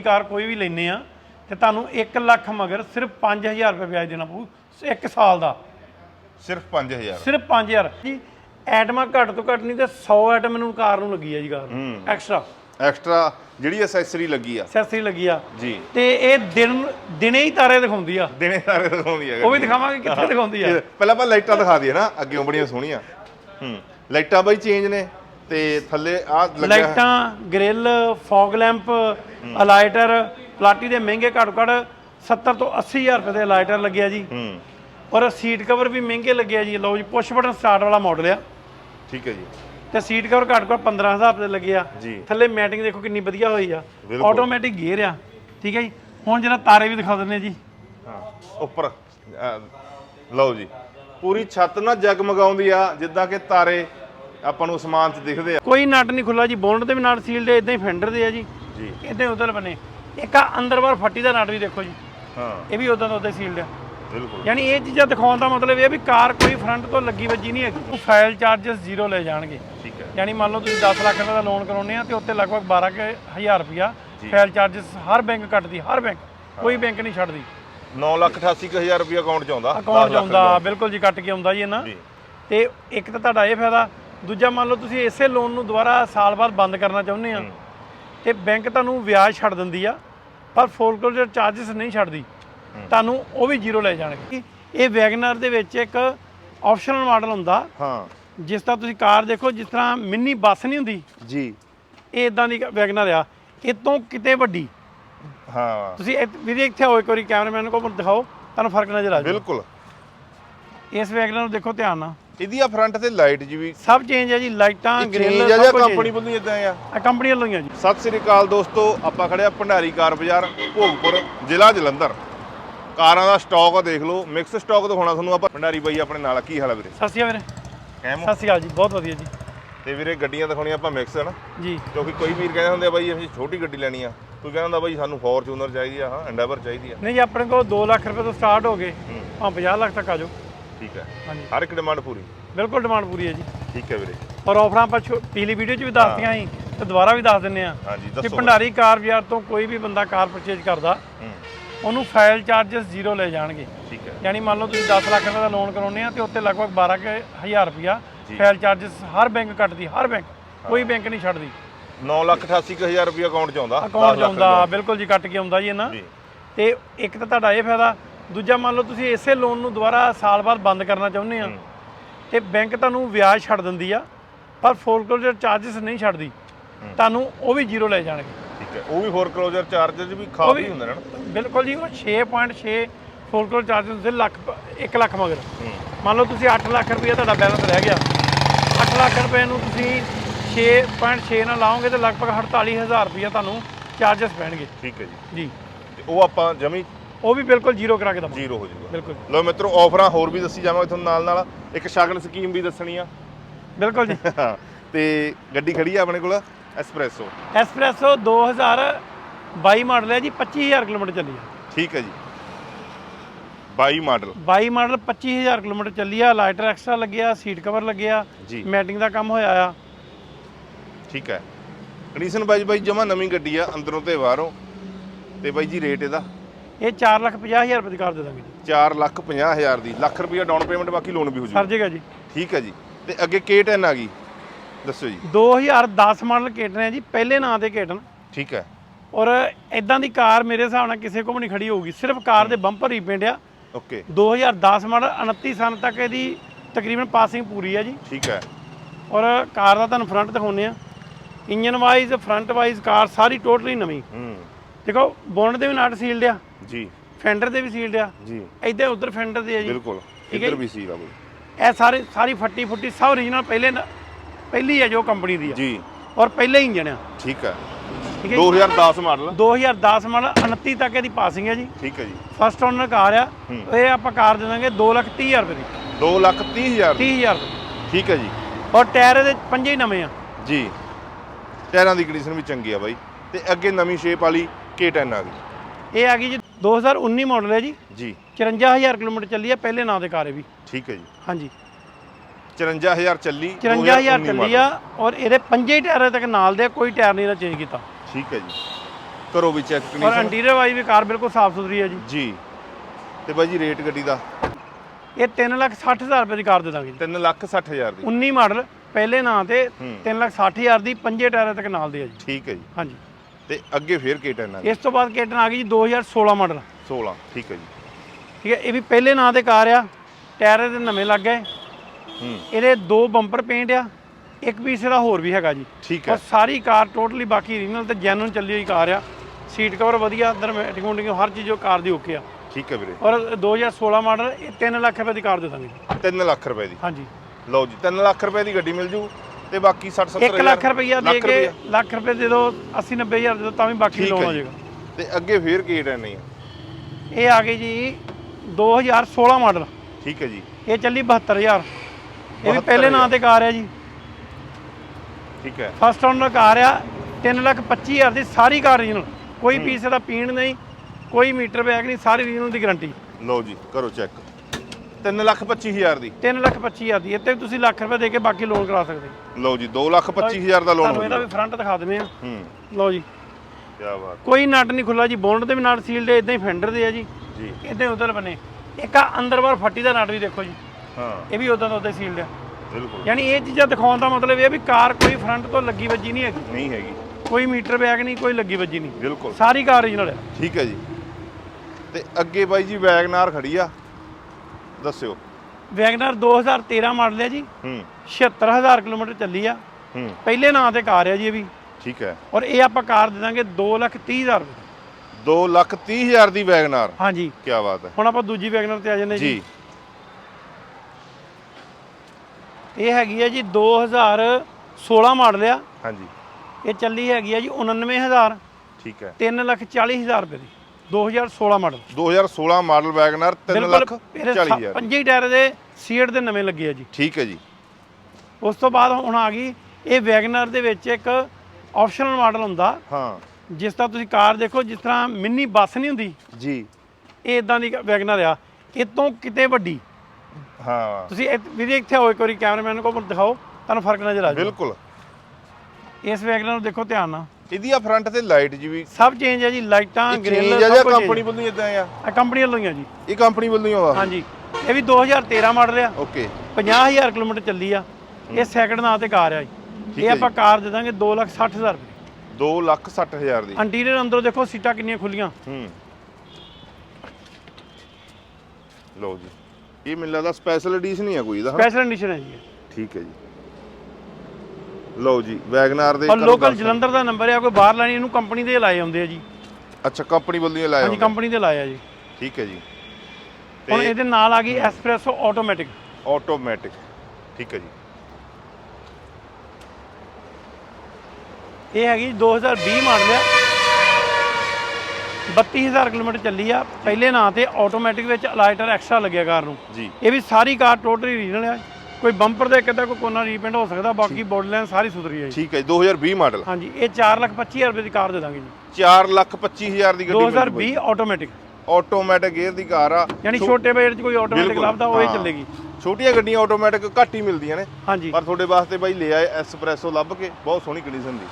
ਕਾਰ ਕੋਈ ਵੀ ਲੈਨੇ ਆ ਤੇ ਤੁਹਾਨੂੰ 1 ਲੱਖ ਮਗਰ ਸਿਰਫ 5000 ਰੁਪਏ ਵਿਆਜ ਦੇਣਾ ਪਊ 1 ਸਾਲ ਦਾ। ਸਿਰਫ 5000 ਸਿਰਫ 5000 ਜੀ ਐਟਮਾਂ ਘੱਟ ਤੋਂ ਘੱਟ ਨਹੀਂ ਤੇ 100 ਐਟਮ ਮੈਨੂੰ ਕਾਰ ਨੂੰ ਲੱਗੀ ਆ ਜੀ ਕਾਰ। ਨੂੰ ਐਕਸਟਰਾ। ਐਕਸਟਰਾ ਜਿਹੜੀ ਐਕਸੈਸਰੀ ਲੱਗੀ ਆ। ਸੈਸਰੀ ਲੱਗੀ ਆ। ਜੀ। ਤੇ ਇਹ ਦਿਨ ਦਿਨੇ ਹੀ ਤਾਰੇ ਦਿਖਾਉਂਦੀ ਆ। ਦਿਨੇ ਸਾਰੇ ਦਿਖਾਉਂਦੀ ਹੈ ਉਹ ਵੀ ਦਿਖਾਵਾਂਗੇ ਕਿੱਥੇ ਦਿਖਾਉਂਦੀ ਆ। ਪਹਿਲਾਂ ਆਪਾਂ ਲਾਈਟਾਂ ਦਿਖਾ ਦਈਏ ਨਾ ਅੱਗੇ ਬੜੀਆਂ ਸੋਹਣੀਆਂ। ਹੂੰ। ਲਾਈਟਾਂ ਬਾਈ ਚੇਂਜ ਨੇ। ਤੇ ਥੱਲੇ ਆ ਲੱਗਿਆ ਲਾਈਟਾਂ ਗ੍ਰਿਲ ਫੌਗ ਲੈਂਪ ਅਲਾਈਟਰ ਪਲਾਟੀ ਦੇ ਮਹਿੰਗੇ ਘੱਟ ਘੱਟ 70 ਤੋਂ 80000 ਰੁਪਏ ਦੇ ਅਲਾਈਟਰ ਲੱਗਿਆ ਜੀ। ਹੂੰ। ਔਰ ਸੀਟ ਕਵਰ ਵੀ ਮਹਿੰਗੇ ਲੱਗੇ ਆ ਜੀ। ਲਓ ਜੀ ਪੁਸ਼ ਬਟਨ ਸਟਾਰਟ ਵਾਲਾ ਮਾਡਲ ਆ। ਠੀਕ ਹੈ ਜੀ। ਤੇ ਸੀਟ ਕਵਰ ਘੱਟ ਘੱਟ 15000 ਰੁਪਏ ਦੇ ਲੱਗੇ ਆ। ਜੀ। ਥੱਲੇ ਮੈਟਿੰਗ ਦੇਖੋ ਕਿੰਨੀ ਵਧੀਆ ਹੋਈ ਆ। ਬਿਲਕੁਲ। ਆਟੋਮੈਟਿਕ ਗੇਅਰ ਆ। ਠੀਕ ਹੈ ਜੀ? ਹੁਣ ਜਿਹੜਾ ਤਾਰੇ ਵੀ ਦਿਖਾ ਦਿੰਦੇ ਜੀ। ਹਾਂ ਉੱਪਰ। ਅਹ, ਲਓ ਜੀ। ਪੂਰੀ ਛੱਤ ਨਾ ਜਗਮਗਾਉਂਦੀ ਆ ਜਿੱਦਾਂ ਕਿ ਤਾਰੇ ਆਪਾਂ ਨੂੰ ਅਸਮਾਨ 'ਚ ਦਿਖਦੇ ਆ। ਕੋਈ ਨਟ ਨਹੀਂ ਖੁੱਲਾ ਜੀ ਬੋਨਟ ਦੇ ਵੀ ਨਟ ਸੀਲਡ ਹੈ ਇਦਾਂ ਹੀ ਫੈਂਡਰ ਦੇ ਆ ਜੀ। ਜੀ। ਇਦਾਂ ਉਧਰ ਬਨੇ ਇੱਕ ਆ ਅੰਦਰ ਬਾਹਰ ਫੱਟੀ ਦਾ ਨਟ ਵੀ ਦੇਖੋ ਜੀ। ਹਾਂ। ਇਹ ਵੀ ਉਦਾਂ ਦਾ ਉਦਾਂ ਸੀਲਡ ਹੈ ਬਿਲਕੁਲ। ਯਾਨੀ ਇਹ ਚੀਜ਼ਾਂ ਦਿਖਾਉਣ ਦਾ ਮਤਲਬ ਇਹ ਵੀ ਕਾਰ ਕੋਈ ਫਰੰਟ ਤੋਂ ਲੱਗੀ ਵੱਜੀ ਨਹੀਂ ਹੈਗੀ। ਫਾਈਲ ਚਾਰजेस ਜ਼ੀਰੋ ਲੈ ਜਾਣਗੇ। ਠੀਕ ਹੈ। ਯਾਨੀ ਮੰਨ ਲਓ ਤੁਸੀਂ 10 ਲੱਖ ਰੁਪਏ ਦਾ ਲੋਨ ਕਰਾਉਨੇ ਆ ਤੇ ਉੱਤੇ ਲਗਭਗ 12000 ਰੁਪਿਆ ਫਾਈਲ ਚਾਰजेस ਹਰ ਬੈਂਕ ਕੱਟਦੀ ਹਰ ਬੈਂਕ। ਕੋਈ ਬੈਂਕ ਨਹੀਂ ਛੱਡਦੀ। 988000 ਰੁਪਏ ਅਕਾਊਂਟ 'ਚ ਆਉਂਦਾ ਅਕਾਊਂਟ 'ਚ ਆਉਂਦਾ ਬਿਲਕੁਲ ਜੀ ਕੱਟ ਕੇ ਆਉਂਦਾ ਜੀ ਇਹਨਾਂ ਤੇ ਇੱਕ ਤਾਂ ਤੁਹਾਡਾ ਇਹ ਫਾਇਦਾ ਦੂਜਾ ਮੰਨ ਲਓ ਤੁਸੀਂ ਇਸੇ ਲੋਨ ਨੂੰ ਦੁਬਾਰਾ ਸਾਲ ਬਾਅਦ ਬੰਦ ਕਰਨਾ ਚਾਹੁੰਦੇ ਆ ਤੇ ਬੈਂਕ ਤੁਹਾਨੂੰ ਵਿਆਜ ਛੱਡ ਦਿੰਦੀ ਆ ਪਰ ਫੋਰਕਲੋਜ਼ਰ ਚਾਰजेस ਨਹੀਂ ਛੱਡਦੀ। ਤੁਹਾਨੂੰ ਉਹ ਵੀ ਜ਼ੀਰੋ ਲੈ ਜਾਣਗੇ। ਇਹ ਵੈਗਨਰ ਦੇ ਵਿੱਚ ਇੱਕ ਆਪਸ਼ਨਲ ਮਾਡਲ ਹੁੰਦਾ। ਹਾਂ। ਜਿਸ ਤਰ੍ਹਾਂ ਤੁਸੀਂ ਕਾਰ ਦੇਖੋ ਜਿਸ ਤਰ੍ਹਾਂ ਮਿੰਨੀ ਬੱਸ ਨਹੀਂ ਹੁੰਦੀ। ਜੀ। ਇਹ ਇਦਾਂ ਦੀ ਵੈਗਨਰ ਆ। ਇਹ ਤੋਂ ਕਿਤੇ ਵੱਡੀ। ਹਾਂ। ਤੁਸੀਂ ਵੀਰੇ ਇੱਥੇ ਆਓ ਇੱਕ ਵਾਰੀ ਕੈਮਰਾਮੈਨ ਕੋਲ ਦਿਖਾਓ। ਤੁਹਾਨੂੰ ਫ਼ਰਕ ਨਜ਼ਰ ਆ ਜਾਊ ਬਿਲਕੁਲ। ਇਸ ਵੈਗਨਰ ਨੂੰ ਦੇਖੋ ਧਿਆਨ ਨਾਲ। ਇਹਦੀ ਆ ਫਰੰਟ ਤੇ ਲਾਈਟ ਜੀ ਵੀ ਸਭ ਚੇਂਜ ਹੈ ਜੀ ਲਾਈਟਾਂ ਗ੍ਰਿਲ ਚੇਂਜ ਆ ਸਭ ਕੁਝ ਕੰਪਨੀ ਬੰਦੀ ਇਦਾਂ ਆ? ਆ ਕੰਪਨੀ ਵੱਲੋਂ ਹੀ ਆ ਜੀ। ਸਤਿ ਸ੍ਰੀ ਅਕਾਲ ਦੋਸਤੋ ਆਪਾਂ ਖੜੇ ਆ ਭੰਡਾਰੀ ਕਾਰ ਬਾਜ਼ਾਰ ਭੋਗਪੁਰ ਜ਼ਿਲ੍ਹਾ ਜਲੰਧਰ। ਕਾਰਾਂ ਦਾ ਸਟਾਕ ਦੇਖ ਲਓ ਮਿਕਸ ਸਟਾਕ ਦਿਖਾਉਣਾ ਤੁਹਾਨੂੰ ਆਪਾਂ। ਭੰਡਾਰੀ ਬਾਈ ਆਪਣੇ ਨਾਲ। ਕੀ ਹਾਲ ਹੈ ਵੀਰੇ? ਸਤਿ ਸ਼੍ਰੀ ਅਕਾਲ ਵੀਰੇ। ਕਹਿਮ ਸਤਿ ਸ਼੍ਰੀ ਅਕਾਲ ਜੀ ਬਹੁਤ ਵਧੀਆ ਜੀ। ਤੇ ਵੀਰੇ ਗੱਡੀਆਂ ਦਿਖਾਉਣੀਆਂ ਆਪਾਂ ਮਿਕਸ ਹਨ ਜੀ। ਕਿਉਂਕਿ ਕੋਈ ਵੀਰ ਕਹਿੰਦੇ ਹੁੰਦੇ ਆ ਬਾਈ ਅਸੀਂ ਛੋਟੀ ਗੱਡੀ ਲੈਣੀ ਆ। ਕੋਈ ਕਹਿੰਦਾ ਹੁੰਦਾ ਬਾਈ ਸਾਨੂੰ ਫੋਰਚੂਨਰ ਚਾਹੀਦੀ ਆ ਹਾਂ ਐਂਡੈਵਰ ਚਾਹੀਦੀ ਆ। ਨਹੀਂ ਜੀ ਆਪਣੇ ਕੋਲ 2 ਲੱਖ ਰੁਪਏ ਤੋਂ ਸਟਾਰਟ ਹੋ ਗਏ। ਹਾਂ। 50 ਲੱਖ ਤੱਕ ਆ ਜਾਓ। ਠੀਕ ਹੈ। ਹਰ ਇੱਕ ਡਿਮਾਂਡ ਪੂਰੀ? ਬਿਲਕੁਲ ਡਿਮਾਂਡ ਪੂਰੀ ਹੈ ਜੀ। ਠੀਕ ਹੈ ਵੀਰੇ। ਔਰ ਆਫਰਾਂ ਆਪਾਂ ਪਿਛਲੀ ਵੀਡੀਓ 'ਚ ਵੀ ਦੱਸਤੀਆਂ ਸੀ ਤੇ ਦੁਬਾਰਾ ਵੀ ਦੱਸ ਦਿੰਨੇ ਆ ਕਿ ਭੰਡਾਰੀ ਕਾਰ ਬਾਜ਼ਾਰ ਤੋਂ ਕੋਈ ਵੀ ਬੰਦਾ ਕਾਰ ਪਰਚੇਜ ਕਰਦਾ ਉਹਨੂੰ ਫਾਈਲ ਚਾਰजेस ਜ਼ੀਰੋ ਲੈ ਜਾਣਗੇ। ਠੀਕ ਹੈ। ਯਾਨੀ ਮੰਨ ਲਓ ਤੁਸੀਂ 10 ਲੱਖ ਰੁਪਏ ਦਾ ਲੋਨ ਕਰਾਉਂਦੇ ਆ ਤੇ ਉੱਤੇ ਲਗਭਗ 12000 ਰੁਪਿਆ ਫਾਈਲ ਚਾਰजेस ਹਰ ਬੈਂਕ ਕੱਟਦੀ ਹਰ ਬੈਂਕ ਕੋਈ ਬੈਂਕ ਨਹੀਂ ਛੱਡਦੀ। 988000 ਰੁਪਏ ਅਕਾਊਂਟ ਚ ਆਉਂਦਾ ਅਕਾਊਂਟ 'ਚ ਆਉਂਦਾ ਬਿਲਕੁਲ ਜੀ ਕੱਟ ਕੇ ਆਉਂਦਾ ਜੀ ਇਹਨਾਂ। ਤੇ ਇੱਕ ਤਾਂ ਤੁਹਾਡਾ ਇਹ ਫਾਇਦਾ ਦੂਜਾ ਮੰਨ ਲਓ ਤੁਸੀਂ ਇਸੇ ਲੋਨ ਨੂੰ ਦੁਬਾਰਾ ਸਾਲ ਬਾਅਦ ਬੰਦ ਕਰਨਾ ਚਾਹੁੰਦੇ ਆ ਤੇ ਬੈਂਕ ਤੁਹਾਨੂੰ ਵਿਆਜ ਛੱਡ ਦਿੰਦੀ ਆ ਪਰ ਫੋਰ ਕਲੋਜਰ ਚਾਰजेस ਨਹੀਂ ਛੱਡਦੀ। ਤੁਹਾਨੂੰ ਉਹ ਵੀ ਜ਼ੀਰੋ ਲੈ ਜਾਣਗੇ। ਠੀਕ ਹੈ ਉਹ ਵੀ ਫੋਰਕਲੋਜ਼ਰ ਚਾਰजेस ਵੀ ਖਾਬ ਹੀ ਹੁੰਦੇ ਨੇ ਬਿਲਕੁਲ ਜੀ ਉਹ 6.6 ਫੋਰਕਲੋਜ਼ਰ ਚਾਰजेस ਦੇ ਲੱਖ 1 ਲੱਖ ਮਗਰ। ਮੰਨ ਲਓ ਤੁਸੀਂ 8 ਲੱਖ ਰੁਪਏ ਤੁਹਾਡਾ ਬੈਲੈਂਸ ਰਹਿ ਗਿਆ। 8 ਲੱਖ ਰੁਪਏ ਨੂੰ ਤੁਸੀਂ 6.6 ਨਾਲ ਲਾਓਗੇ ਤੇ ਲਗਭਗ 48000 ਰੁਪਏ ਤੁਹਾਨੂੰ ਚਾਰजेस ਪੈਣਗੇ। ਠੀਕ ਹੈ ਜੀ। ਜੀ। ਉਹ ਆਪਾਂ ਜਮੀ ਉਹ ਵੀ ਬਿਲਕੁਲ ਜ਼ੀਰੋ ਕਰਾ ਕੇ ਦਵਾਂਗੇ। ਜ਼ੀਰੋ ਹੋ ਜਾਊਗਾ। ਬਿਲਕੁਲ। ਲੋ ਮਿੱਤਰੋ ਆਫਰਾਂ ਹੋਰ ਵੀ ਦੱਸੀ ਜਾਵਾਂਗੇ ਤੁਹਾਨੂੰ ਨਾਲ ਨਾਲ। ਇੱਕ ਸ਼ਗਨ ਸਕੀਮ ਵੀ ਦੱਸਣੀ ਆ। ਬਿਲਕੁਲ ਜੀ। ਤੇ ਗੱਡੀ ਖੜੀ ਆ ਆਪਣੇ ਕੋਲ ਐਸਪ੍ਰੈਸੋ। ਐਸਪ੍ਰੈਸੋ 2022 ਮਾਡਲ ਹੈ ਜੀ 25000 ਕਿਲੋਮੀਟਰ ਚੱਲੀ ਹੈ ਠੀਕ ਹੈ ਜੀ। 22 ਮਾਡਲ। 22 ਮਾਡਲ 25000 ਕਿਲੋਮੀਟਰ ਚੱਲੀ ਆ ਲਾਈਟਰ ਐਕਸਟਰਾ ਲੱਗਿਆ ਸੀਟ ਕਵਰ ਲੱਗਿਆ ਜੀ। ਮੈਟਿੰਗ ਦਾ ਕੰਮ ਹੋਇਆ ਆ। ਠੀਕ ਹੈ। ਕੰਡੀਸ਼ਨ ਬਾਈ ਬਾਈ ਜਮਾ ਨਵੀਂ ਗੱਡੀ ਆ ਅੰਦਰੋਂ ਤੇ ਬਾਹਰੋਂ। ਤੇ ਬਾਈ ਜੀ ਰੇਟ ਇਹਦਾ। ਇਹ 450000 ਰੁਪਏ ਦੀ ਕਾਰ ਦੇ ਦਾਂਗੇ ਜੀ। 4 ਲੱਖ 50 ਹਜ਼ਾਰ ਦੀ ਲੱਖ ਰੁਪਈਆ ਡਾਊਨ ਪੇਮੈਂਟ ਬਾਕੀ ਲੋਨ ਵੀ ਹੋ ਸਰ ਜੇਗਾ। ਜੀ। ਠੀਕ ਹੈ ਜੀ। ਤੇ ਅੱਗੇ K10 ਆ ਗਈ। ਦੱਸੋ ਜੀ। 2010 ਮਾਡਲ ਕੇਟਨ ਹੈ ਜੀ ਪਹਿਲੇ ਨਾਂ ਤੇ ਕੇਟਨ ਠੀਕ ਹੈ। ਔਰ ਇਦਾਂ ਦੀ ਕਾਰ ਮੇਰੇ ਹਿਸਾਬ ਨਾਲ ਕਿਸੇ ਕੋਲ ਵੀ ਨਹੀਂ ਖੜੀ ਹੋਊਗੀ ਸਿਰਫ ਕਾਰ ਦੇ ਬੰਪਰ ਹੀ ਪਿੰਡ ਆ। ਓਕੇ। 2010 ਮਾਡਲ 29 ਸਾਲ ਤੱਕ ਇਹਦੀ ਤਕਰੀਬਨ ਪਾਸਿੰਗ ਪੂਰੀ ਹੈ ਜੀ। ਠੀਕ ਹੈ। ਔਰ ਕਾਰ ਦਾ ਤੁਹਾਨੂੰ ਫਰੰਟ ਦਿਖਾਉਂਦੇ ਆ engine wise front wise car ਸਾਰੀ ਟੋਟਲੀ ਨਵੀਂ। ਹੂੰ। ਦੇਖੋ ਬੋਨਟ ਦੇ ਵੀ ਨਟ ਸੀਲਡ ਆ। ਜੀ। ਫੈਂਡਰ ਦੇ ਵੀ ਸੀਲਡ ਆ। ਜੀ। ਇੱਧਰ ਉੱਧਰ ਫੈਂਡਰ ਦੇ ਆ ਜੀ। ਬਿਲਕੁਲ। ਇੱਧਰ। ਵੀ ਸੀ ਲਾ ਬਈ। ਇਹ ਸਾਰੇ ਸਾਰੀ ਫੱਟੀ ਫੁੱਟੀ ਸਭ ਓਰੀਜਨਲ ਪਹਿਲੇ ਨ- ਪਹਿਲੀ ਹੈ ਜੋ ਕੰਪਨੀ ਦੀ ਆ। ਜੀ। ਔਰ ਪਹਿਲੇ ਹੀ ਇੰਜਨ ਆ। ਠੀਕ ਹੈ ਠੀਕ ਹੈ ਜੀ? 2010 ਮਾਡਲ 2010 ਮਾਡਲ 29 ਤੱਕ ਇਹਦੀ ਪਾਸਿੰਗ ਹੈ ਜੀ। ਠੀਕ ਹੈ ਜੀ। ਫਸਟ ਓਨਰ ਕਾਰ ਆ। ਇਹ ਆਪਾਂ ਕਾਰ ਦੇ ਦਾਂਗੇ 2,30,000 ਰੁਪਏ ਦੀ। 2 ਲੱਖ 30 ਹਜ਼ਾਰ ਦੀ। 30000 ਰੁਪਏ। ਠੀਕ ਹੈ ਜੀ। ਔਰ ਟਾਇਰ ਇਹਦੇ ਪੰਜੇ ਹੀ ਨਵੇਂ ਆ। ਜੀ। ਟਾਇਰਾਂ ਦੀ ਕੰਡੀਸ਼ਨ ਵੀ ਚੰਗੀ ਆ ਬਾਈ। ਤੇ ਅੱਗੇ ਨਵੀਂ ਸ਼ੇਪ ਵਾਲੀ K10 ਆ ਗਈ। ਇਹ ਆ ਗਈ ਜੀ 2019 ਮਾਡਲ ਹੈ ਜੀ। ਜੀ। 54000 ਕਿਲੋਮੀਟਰ ਚੱਲੀ ਆ ਪਹਿਲੇ ਨਾਂ ਦੇ ਕਾਰ ਇਹ ਵੀ। ਠੀਕ ਹੈ ਜੀ। ਹਾਂਜੀ। 54000 ਚੱਲੀ 54000 2019 ਚੱਲੀ ਆ ਔਰ ਇਹਦੇ ਪੰਜੇ ਹੀ ਟਾਇਰ ਤੱਕ ਨਾਲ ਦੇ ਆ, ਕੋਈ ਟਾਇਰ ਨਹੀਂ ਇਹਦਾ ਚੇਂਜ ਕੀਤਾ। ਠੀਕ ਹੈ ਜੀ। ਕਰੋ ਵੀ ਚੈੱਕ ਔਰ ਕੰਡੀਸ਼ਨ ਇੰਟੀਰੀਅਰ ਵਾਈਜ਼ ਵੀ ਕਾਰ ਬਿਲਕੁਲ ਸਾਫ਼ ਸੁਥਰੀ ਹੈ ਜੀ। ਜੀ। ਤੇ ਬਾਈ ਜੀ ਰੇਟ ਗੱਡੀ ਦਾ? ਇਹ 360000 ਰੁਪਏ ਦੀ ਕਾਰ ਦੇ ਦਾਂਗੇ ਜੀ। 3 ਲੱਖ 60 ਹਜ਼ਾਰ ਦੀ। 19 ਮਾਡਲ ਪਹਿਲੇ ਨਾਂ ਤੇ ਹੂੰ। 360000 ਦੀ ਪੰਜੇ ਟਾਇਰਾਂ ਤੱਕ ਨਾਲ ਦੇ ਆ ਜੀ। ਠੀਕ ਹੈ ਜੀ। ਹਾਂਜੀ। ਤੇ ਅੱਗੇ ਫੇਰ ਕੇਟਨ ਨਾਲ ਇਸ ਤੋਂ ਬਾਅਦ ਕੇਟਨ ਆ ਗਈ ਜੀ 2016 ਮਾਡਲ। 16 ਠੀਕ ਹੈ ਜੀ। ਠੀਕ ਹੈ ਇਹ ਵੀ ਪਹਿਲੇ ਨਾਂ ਤੇ ਕਾਰ ਆ ਟਾਇਰ ਦੇ ਨਵੇਂ ਲੱਗ ਗਏ। ਹੂੰ। ਇਹਦੇ ਦੋ ਬੰਪਰ ਪੇਂਟ ਆ ਇੱਕ ਪੀਸ ਇਹਦਾ ਹੋਰ ਵੀ ਹੈਗਾ ਜੀ। ਠੀਕ ਹੈ। ਸਾਰੀ ਕਾਰ ਟੋਟਲੀ ਬਾਕੀ ਰੀਜਨਲ ਤੇ ਜੈਨੂਨ ਚੱਲੀ ਹੋਈ ਕਾਰ ਆ। ਸੀਟ ਕਵਰ ਵਧੀਆ ਅੰਦਰ ਮੈਟਿੰਗ ਮੁਟਿੰਗ ਹਰ ਚੀਜ਼ ਉਹ ਕਾਰ ਦੀ ਓਕੇ ਆ। ਠੀਕ ਹੈ ਵੀਰੇ। ਔਰ 2016 ਮਾਡਲ ਇਹ 3 ਲੱਖ ਰੁਪਏ ਦੀ ਕਾਰ ਦੇ ਦਾਂਗੇ ਜੀ। 3 ਲੱਖ ਰੁਪਏ ਦੀ? ਹਾਂਜੀ। ਲਓ ਜੀ 3 ਲੱਖ ਰੁਪਏ ਦੀ ਗੱਡੀ ਮਿਲ ਜੂ। ਤੇ ਬਾਕੀ 60 70 1 ਲੱਖ ਰੁਪਈਆ ਦੇ ਕੇ। ਲੱਖ ਰੁਪਏ ਦੇ ਦਿਓ 80 90 ਹਜ਼ਾਰ ਦੇ ਦਿਓ ਤਾਂ ਵੀ ਬਾਕੀ ਲੋਨ ਹੈ। ਜਾਏਗਾ। ਤੇ ਅੱਗੇ ਫੇਰ ਕੇਟਨ ਨਹੀਂ ਇਹ ਆ ਗਈ ਜੀ 2016 ਮਾਡਲ। ਠੀਕ ਹੈ ਜੀ। ਇਹ ਚੱਲੀ 72000 ਇਹ ਵੀ 72,000 ਪਹਿਲੇ ਨਾਂ ਤੇ ਕਾਰ ਹੈ ਜੀ। ਠੀਕ ਹੈ। ਫਸਟ ਓਨਰ ਕਾਰ ਆ 3 ਲੱਖ 25 ਹਜ਼ਾਰ ਦੀ ਸਾਰੀ ਕਾਰ ਰੀਜਨਲ ਕੋਈ ਪੀਸ ਦਾ ਪੀਣ ਨਹੀਂ ਕੋਈ ਮੀਟਰ ਬੈਗ ਨਹੀਂ ਸਾਰੀ ਰੀਜਨਲ ਦੀ ਗਾਰੰਟੀ ਲਓ ਜੀ ਕਰੋ ਚੈੱਕ 3 ਲੱਖ 25 ਹਜ਼ਾਰ ਦੀ। 3 ਲੱਖ 25 ਹਜ਼ਾਰ ਦੀ। ਇੱਥੇ ਤੁਸੀਂ ਲੱਖ ਰੁਪਏ ਦੇ ਕੇ ਬਾਕੀ ਲੋਨ ਕਰਾ ਸਕਦੇ। ਹੋ। ਲਓ ਜੀ 2 ਲੱਖ 25 ਹਜ਼ਾਰ ਦਾ ਲੋਨ ਤੁਹਾਨੂੰ ਹੋ ਇਹਦਾ ਵੀ ਫਰੰਟ ਦਿਖਾ ਦਿੰਦੇ ਆ ਹੂੰ। ਲਓ ਜੀ। ਕੀ ਬਾਤ ਕੋਈ ਨਟ ਨਹੀਂ ਖੁੱਲਾ ਜੀ ਬੋਨਟ ਦੇ ਵੀ ਨਟ ਸੀਲਡ ਹੈ ਇਦਾਂ ਹੀ ਫੈਂਡਰ ਦੇ ਆ ਜੀ। ਜੀ। ਇਦਾਂ ਹੀ ਉਧਰ ਬਨੇ ਇੱਕ ਆ ਅੰਦਰ ਬਾਹਰ ਫੱਟੀ ਦਾ ਨਟ ਵੀ ਦੇਖੋ ਜੀ। ਹਾਂ। ਇਹ ਵੀ ਉਦਾਂ ਦਾ ਉਦਾਂ ਸੀਲਡ ਆ। ਬਿਲਕੁਲ। ਯਾਨੀ ਇਹ ਚੀਜ਼ਾਂ ਦਿਖਾਉਣ ਦਾ ਮਤਲਬ ਇਹ ਵੀ ਕਾਰ ਕੋਈ ਫਰੰਟ ਤੋਂ ਲੱਗੀ ਵੱਜੀ ਨਹੀਂ ਹੈਗੀ। ਨਹੀਂ ਹੈਗੀ। ਕੋਈ ਮੀਟਰ ਬੈਗ ਨਹੀਂ ਕੋਈ ਲੱਗੀ ਵੱਜੀ ਨਹੀਂ। ਬਿਲਕੁਲ। ਸਾਰੀ ਕਾਰ ਓਰੀਜਨਲ ਹੈ ਠੀਕ ਹੈ ਜੀ। ਤੇ ਅੱਗੇ ਬਾਈ ਜੀ ਵੈਗਨਾਰ ਖੜੀ ਆ। ਦੱਸਿਓ। ਵੈਗਨਰ 2013 ਮਾਡਲ ਹੈ ਜੀ। ਹੂੰ। 76000 ਕਿਲੋਮੀਟਰ ਚੱਲੀ ਆ। ਹੂੰ। ਪਹਿਲੇ ਨਾਂ ਤੇ ਕਾਰ ਹੈ ਜੀ ਇਹ ਵੀ। ਠੀਕ ਹੈ। ਔਰ ਇਹ ਆਪਾਂ ਕਾਰ ਦੇ ਦਾਂਗੇ 230000 ਰੁਪਏ 2 ਲੱਖ 30 ਹਜ਼ਾਰ ਦੀ ਵੈਗਨਾਰ। ਹਾਂਜੀ। ਕੀ ਬਾਤ ਹੈ। ਹੁਣ ਆਪਾਂ ਦੂਜੀ ਵੈਗਨਰ ਤੇ ਆ ਜਾਂਦੇ ਜੀ। ਜੀ। ਇਹ ਹੈਗੀ ਹੈ ਜੀ 2016 ਮਾਡਲ ਆ। ਹਾਂਜੀ। ਇਹ ਚੱਲੀ ਹੈਗੀ ਹੈ ਜੀ 99000 ਠੀਕ ਹੈ। 340000 ਰੁਪਏ ਦੀ। 2016 ਮਾਡਲ। 2016 ਮਾਡਲ ਵੈਗਨਾਰ 3 ਲੱਖ ਇਹਦੇ 40 ਸਾ- ਹਜ਼ਾਰ। ਪੰਜੇ ਹੀ ਟਾਇਰ ਦੇ ਸੀਟ ਦੇ ਨਵੇਂ ਲੱਗੇ ਆ ਜੀ। ਠੀਕ ਹੈ ਜੀ। ਉਸ ਤੋਂ ਬਾਅਦ ਹੁਣ ਆ ਗਈ ਇਹ ਵੈਗਨਰ ਦੇ ਵਿੱਚ ਇੱਕ ਆਪਸ਼ਨਲ ਮਾਡਲ ਹੁੰਦਾ। ਹਾਂ। ਜਿਸ ਤਰ੍ਹਾਂ ਤੁਸੀਂ ਕਾਰ ਦੇਖੋ ਜਿਸ ਤਰ੍ਹਾਂ ਮਿੰਨੀ ਬੱਸ ਨਹੀਂ ਹੁੰਦੀ। ਜੀ। ਇਹ ਇਦਾਂ ਦੀ ਵੈਗਨਰ ਆ। ਇਹ ਤੋਂ ਕਿਤੇ ਵੱਡੀ। ਹਾਂ। ਤੁਸੀਂ ਵੀਰੇ ਇੱਥੇ ਆਓ ਇੱਕ ਵਾਰੀ ਕੈਮਰਾਮੈਨ ਕੋਲ ਦਿਖਾਓ ਤੁਹਾਨੂੰ ਫ਼ਰਕ ਨਜ਼ਰ ਆ ਜਾਊ ਬਿਲਕੁਲ। ਇਸ ਵੈਗਨਰ ਨੂੰ ਦੇਖੋ ਧਿਆਨ ਨਾਲ। ਇਹਦੀ ਆ ਫਰੰਟ ਤੇ ਲਾਈਟ ਜੀ ਵੀ ਸਭ ਚੇਂਜ ਹੈ ਜੀ ਲਾਈਟਾਂ ਗ੍ਰਿਲ ਆ ਸਭ ਕੁਝ ਕੰਪਨੀ ਵੱਲੋਂ ਇਦਾਂ ਆ? ਆ ਕੰਪਨੀ ਵੱਲੋਂ ਹੀ ਆ ਜੀ। ਇਹ ਕੰਪਨੀ ਵੱਲੋਂ ਹੀ ਆਉਂਦਾ ਹਾਂਜੀ। ਇਹ ਵੀ 2013 ਮਾਡਲ ਆ। ਓਕੇ 50000 ਕਿਲੋਮੀਟਰ ਚੱਲੀ ਆ। ਇਹ ਸੈਕਿੰਡ ਨਾਂ ਤੇ ਕਾਰ ਆ ਜੀ। ਇਹ ਹੈ ਆਪਾਂ ਕਾਰ ਦੇ ਦਾਂਗੇ 260000 ਰੁਪਏ 2 ਲੱਖ 60 ਹਜ਼ਾਰ ਦੀ। ਇੰਟੀਰੀਅਰ ਅੰਦਰੋਂ ਦੇਖੋ ਸੀਟਾਂ ਕਿੰਨੀਆਂ ਖੁੱਲੀਆਂ ਹੂੰ। ਲਓ ਜੀ। ਇਹ ਮੈਨੂੰ ਲੱਗਦਾ ਸਪੈਸ਼ਲ ਐਡੀਸ਼ਨ ਹੀ ਆ ਕੋਈ ਇਹਦਾ? ਸਪੈਸ਼ਲ ਐਡੀਸ਼ਨ ਹੈ ਜੀ। ਠੀਕ ਹੈ ਜੀ। ਲਓ ਜੀ ਵੈਗਨਾਰ ਦੇ ਔਰ ਲੋਕਲ। ਜਲੰਧਰ ਦਾ ਨੰਬਰ ਆ ਕੋਈ ਬਾਹਰ ਲੈਣੀ ਇਹਨੂੰ ਕੰਪਨੀ ਦੇ ਲਾਏ ਆਉਂਦੇ ਆ ਜੀ। ਅੱਛਾ ਕੰਪਨੀ ਵੱਲੋਂ ਹੀ ਲਾਇਆ ਹਾਂਜੀ। ਕੰਪਨੀ ਦੇ ਲਾਏ ਆ ਜੀ। ਠੀਕ ਹੈ ਜੀ। ਹੁਣ ਇਹਦੇ ਨਾਲ ਆ ਗਈ ਐਸਪ੍ਰੈਸੋ ਆਟੋਮੈਟਿਕ ਆਟੋਮੈਟਿਕ ਠੀਕ ਹੈ ਜੀ। ਇਹ ਹੈਗੀ 2020 ਮਾਡਲ ਆ। 32000 ਕਿਲੋਮੀਟਰ ਚੱਲੀ ਆ। ਪਹਿਲੇ ਨਾਂ ਤੇ ਆਟੋਮੈਟਿਕ ਵਿੱਚ ਅਲਾਈਟਰ ਐਕਸਟਰਾ ਲੱਗਿਆ ਕਾਰ ਨੂੰ। ਜੀ। ਇਹ ਵੀ ਸਾਰੀ ਕਾਰ ਟੋਟਲੀ ਰੀਜਨਲ ਆ। ਕੋਈ ਬੰਪਰ ਦੇ ਕਿਤੇ ਕੋਈ ਕੋਨਾ ਰੀਪੇਂਟ ਹੋ ਸਕਦਾ ਬਾਕੀ ਬੋਡੀ ਲਾਈਨ ਸਾਰੀ ਸੁਧਰੀ ਹੈ ਜੀ। ਠੀਕ ਹੈ ਜੀ 2020 ਮਾਡਲ। ਹਾਂਜੀ ਇਹ 425000 ਰੁਪਏ ਦੀ ਕਾਰ ਦੇ ਦਾਂਗੇ ਜੀ। 4 ਲੱਖ 25 ਹਜ਼ਾਰ ਦੀ ਗੱਡੀ 2020 ਆਟੋਮੈਟਿਕ ਆਟੋਮੈਟਿਕ ਗੇਅਰ ਦੀ ਕਾਰ ਆ। ਯਾਨੀ ਛੋਟੇ ਬਜਟ 'ਚ ਕੋਈ ਆਟੋਮੈਟਿਕ ਲੱਭਦਾ ਉਹ ਹੀ। ਚੱਲੇਗੀ। ਛੋਟੀਆਂ ਗੱਡੀਆਂ ਆਟੋਮੈਟਿਕ ਘੱਟ ਹੀ ਮਿਲਦੀਆਂ ਨੇ। ਹਾਂਜੀ। ਪਰ ਤੁਹਾਡੇ ਵਾਸਤੇ ਬਾਈ ਲੈ ਆਏ ਐਸਪ੍ਰੈਸੋ ਲੱਭ ਕੇ ਬਹੁਤ ਸੋਹਣੀ ਕੰਡੀਸ਼ਨ ਦੀ।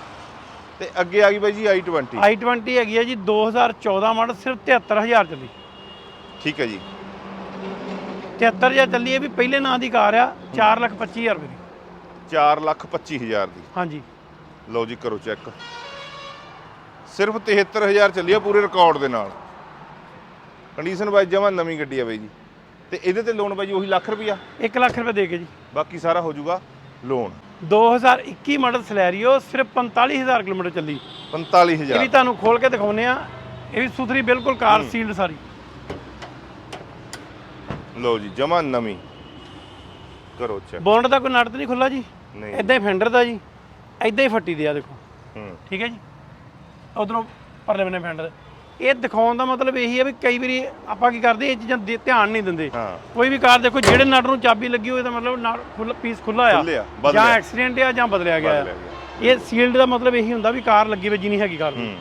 ਤੇ ਅੱਗੇ ਆ ਗਈ ਬਾਈ ਜੀ i20 i20 ਹੈਗੀ ਹੈ ਜੀ 2014 ਮਾਡਲ ਸਿਰਫ 73000 ਚੱਲੀ। ਠੀਕ ਹੈ ਜੀ। 73000 ਚੱਲੀ ਇਹ ਵੀ ਪਹਿਲੇ ਨਾਂ ਦੀ ਕਾਰ ਆ 425000 ਰੁਪਏ ਦੀ। 4 ਲੱਖ 25 ਹਜ਼ਾਰ ਦੀ। ਹਾਂਜੀ। ਲਓ ਜੀ ਕਰੋ ਚੈੱਕ। ਸਿਰਫ 73000 ਚੱਲੀ ਆ ਪੂਰੇ ਰਿਕਾਰਡ ਦੇ ਨਾਲ। ਕੰਡੀਸ਼ਨ ਬਾਈ ਜਮਾ ਨਵੀਂ ਗੱਡੀ ਆ ਬਾਈ ਜੀ। ਤੇ ਇਹਦੇ ਤੇ ਲੋਨ ਬਾਈ ਜੀ ਉਹੀ ਲੱਖ ਰੁਪਿਆ 1 ਲੱਖ ਰੁਪਏ ਦੇ ਕੇ ਜੀ। ਬਾਕੀ ਸਾਰਾ ਹੋ ਜਾਊਗਾ ਲੋਨ 2021 ਮਾਡਲ ਸਲੈਰੀਓ ਸਿਰਫ 45000 ਕਿਲੋਮੀਟਰ ਚੱਲੀ। ਇਹ 45000 ਵੀ ਤੁਹਾਨੂੰ ਖੋਲ ਕੇ ਦਿਖਾਉਨੇ ਆ ਇਹ ਵੀ ਸੁਥਰੀ ਬਿਲਕੁਲ ਕਾਰ ਸੀਲਡ ਸਾਰੀ। ਲਓ ਜੀ ਜਮਾ ਨਵੀਂ। ਕਰੋ ਚੈੱਕ ਬੋਨਟ ਦਾ ਕੋਈ ਨਟ ਨਹੀਂ ਖੁੱਲਾ ਜੀ? ਨਹੀਂ। ਇਦਾਂ ਹੀ ਫੈਂਡਰ ਦਾ ਜੀ। ਇਦਾਂ ਹੀ ਫੱਟੀ ਦੇ ਆ ਦੇਖੋ। ਹੂੰ। ਠੀਕ ਹੈ ਜੀ? ਉਧਰੋਂ ਪਰਲੇ ਬੰਨੇ ਫੈਂਡਰ ਇਹ ਦਿਖਾਉਣ ਦਾ ਮਤਲਬ ਇਹੀ ਹੈ ਵੀ ਕਈ ਵਾਰੀ ਆਪਾਂ ਕੀ ਕਰਦੇ ਇਹ ਚੀਜ਼ਾਂ ਦੇ- ਧਿਆਨ ਨਹੀਂ ਦਿੰਦੇ। ਹਾਂ। ਕੋਈ ਵੀ ਕਾਰ ਦੇਖੋ ਜਿਹੜੇ ਨਟ ਨੂੰ ਚਾਬੀ ਲੱਗੀ ਹੋਈ ਤਾਂ ਮਤਲਬ ਨਟ ਖੁੱਲਾ ਪੀਸ ਖੁੱਲਾ ਆ। ਬਦਲਿਆ। ਜਾਂ ਐਕਸੀਡੈਂਟ ਆ ਜਾਂ ਬਦਲਿਆ ਗਿਆ ਬਦਲਿਆ। ਇਹ ਸੀਲਡ ਦਾ ਮਤਲਬ ਇਹੀ ਹੁੰਦਾ ਵੀ ਕਾਰ ਲੱਗੀ ਵੱਜੀ ਨਹੀਂ ਹੈਗੀ ਕਾਰ ਹੂੰ।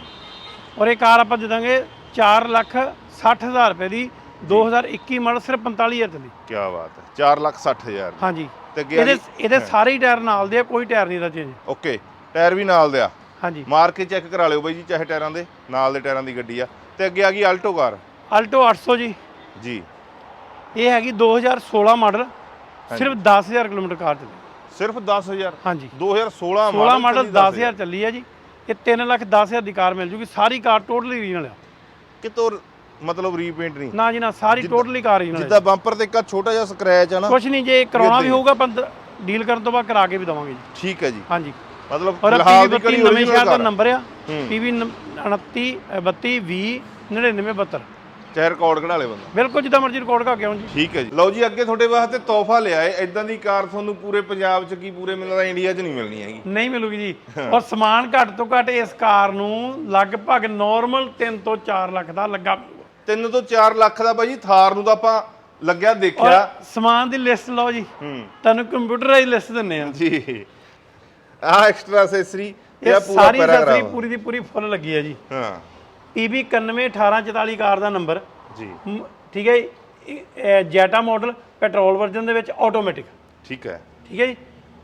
ਔਰ ਇਹ ਕਾਰ ਆਪਾਂ ਦੇ ਦਾਂਗੇ 4 ਲੱਖ 60000 ਰੁਪਏ ਦੀ 2021 ਮਾਡਲ ਸਿਰਫ 45000 ਚੱਲੀ। ਕੀ ਬਾਤ ਹੈ 4 ਲੱਖ 60 ਹਜ਼ਾਰ ਹਾਂਜੀ। ਤੇ ਅੱਗੇ ਇਹਦੇ ਆ ਇਹਦੇ ਸਾਰੇ ਹੀ ਟਾਇਰ ਨਾਲ ਦੇ ਆ ਕੋਈ ਟਾਇਰ ਨਹੀਂ ਦਾ ਚੇਂਜ ਓਕੇ ਟਾਇਰ ਵੀ ਨਾਲ ਦਿਆ ਹਾਂਜੀ। ਮਾਰ ਕੇ ਚੈੱਕ ਕਰਾ ਲਿਓ ਬਾਈ ਜੀ ਚਾਹੇ ਟਾਇਰਾਂ ਦੇ ਨਾਲ ਦੇ ਟਾਇਰਾਂ ਦੀ ਗੱਡੀ ਆ। ਤੇ ਅੱਗੇ ਆ ਗਈ ਆਲਟੋ ਕਾਰ। ਆਲਟੋ 800 ਜੀ। ਜੀ। ਇਹ ਹੈਗੀ 2016 ਮਾਡਲ ਸਿਰਫ 10000 ਕਿਲੋਮੀਟਰ ਕਾਰ ਚੱਲੀ। ਸਿਰਫ 10000 ਹਾਂਜੀ। 2016 16 ਮਾਡਲ ਚੱਲੀ 10000 ਚੱਲੀ ਹੈ ਜੀ। ਇਹ 3 ਲੱਖ 10000 ਦੀ ਕਾਰ ਮਿਲ ਜੂਗੀ ਸਾਰੀ ਕਾਰ ਟੋਟਲੀ ਰੀਜਨਲ ਆ। ਕਿਤੋਂ ਮਤਲਬ ਰੀਪੇਂਟ ਨਹੀਂ। ਨਾ ਜੀ ਨਾ ਸਾਰੀ ਟੋਟਲੀ ਕਾਰ ਰੀਜਨਲ ਜਿੱਦਾਂ ਬੰਪਰ ਤੇ ਇੱਕ ਛੋਟਾ ਜਿਹਾ ਸਕ੍ਰੈਚ ਆ ਨਾ ਕੁਝ ਨਹੀਂ ਜੇ ਕਰਾਉਣਾ ਵੀ ਹੋਊਗਾ ਬੰਦ ਡੀਲ ਕਰਨ ਤੋਂ ਬਾਅਦ ਕਰਾ ਕੇ ਵੀ ਦਵਾਂਗੇ ਜੀ। ਠੀਕ ਹੈ ਜੀ। ਹਾਂਜੀ। ਮਤਲਬ ਫਿਲਹਾਲ ਦੀ ਕੜੀ ਨਵੇਂ ਸ਼ਹਿਰ ਦਾ ਨੰਬਰ ਆ। ਹੂੰ। ਪੀਵੀ 29 32 20 99 72 ਚਾਹੇ ਰਿਕਾਰਡ ਕਢਾ ਲੇ ਬੰਦਾ। ਬਿਲਕੁਲ ਜਿੱਦਾਂ ਮਰਜ਼ੀ ਰਿਕਾਰਡ ਕਰਾ ਕੇ ਆਉਂ ਜੀ। ਠੀਕ ਹੈ ਜੀ। ਲਓ ਜੀ ਅੱਗੇ ਤੁਹਾਡੇ ਵਾਸਤੇ ਤੋਹਫਾ ਲਿਆਏ ਇਦਾਂ ਦੀ ਕਾਰ ਤੁਹਾਨੂੰ ਪੂਰੇ ਪੰਜਾਬ 'ਚ ਕੀ ਪੂਰੇ ਮਿਲਦਾ ਇੰਡੀਆ 'ਚ ਨਹੀਂ ਮਿਲਣੀ ਹੈਗੀ। ਨਹੀਂ ਮਿਲੂਗੀ ਜੀ। ਔਰ ਸਮਾਨ ਘੱਟ ਤੋਂ ਘੱਟ ਇਸ ਕਾਰ ਨੂੰ ਲਗਭਗ ਨਾਰਮਲ 3 ਤੋਂ 4 ਲੱਖ ਦਾ ਲੱਗਾ 3 ਤੋਂ 4 ਲੱਖ ਦਾ ਬਾਈ ਜੀ ਥਾਰ ਨੂੰ ਤਾਂ ਆਪਾਂ ਲੱਗਿਆ ਦੇਖਿਆ। ਸਮਾਨ ਦੀ ਲਿਸਟ ਲਓ ਜੀ। ਤੁਹਾਨੂੰ ਕੰਪਿਊਟਰਾਈਜ਼ ਲਿਸਟ ਦਿੰਨੇ ਆ। ਜੀ। ਆ ਐਕਸਟਰਾ ਅਸੈਸਰੀ ਇਹ ਸਾਰੀ ਅਸੈਸਰੀ ਪੂਰੀ ਦੀ ਪੂਰੀ ਫੁੱਲ ਲੱਗੀ ਹੈ ਜੀ। ਹਾਂ। PB 911844 ਕਾਰ ਦਾ ਨੰਬਰ। ਜੀ। ਠੀਕ ਹੈ ਜੈਟਾ ਮਾਡਲ ਪੈਟਰੋਲ ਵਰਜ਼ਨ ਦੇ ਵਿੱਚ ਆਟੋਮੈਟਿਕ। ਠੀਕ ਹੈ। ਠੀਕ ਹੈ ਜੀ।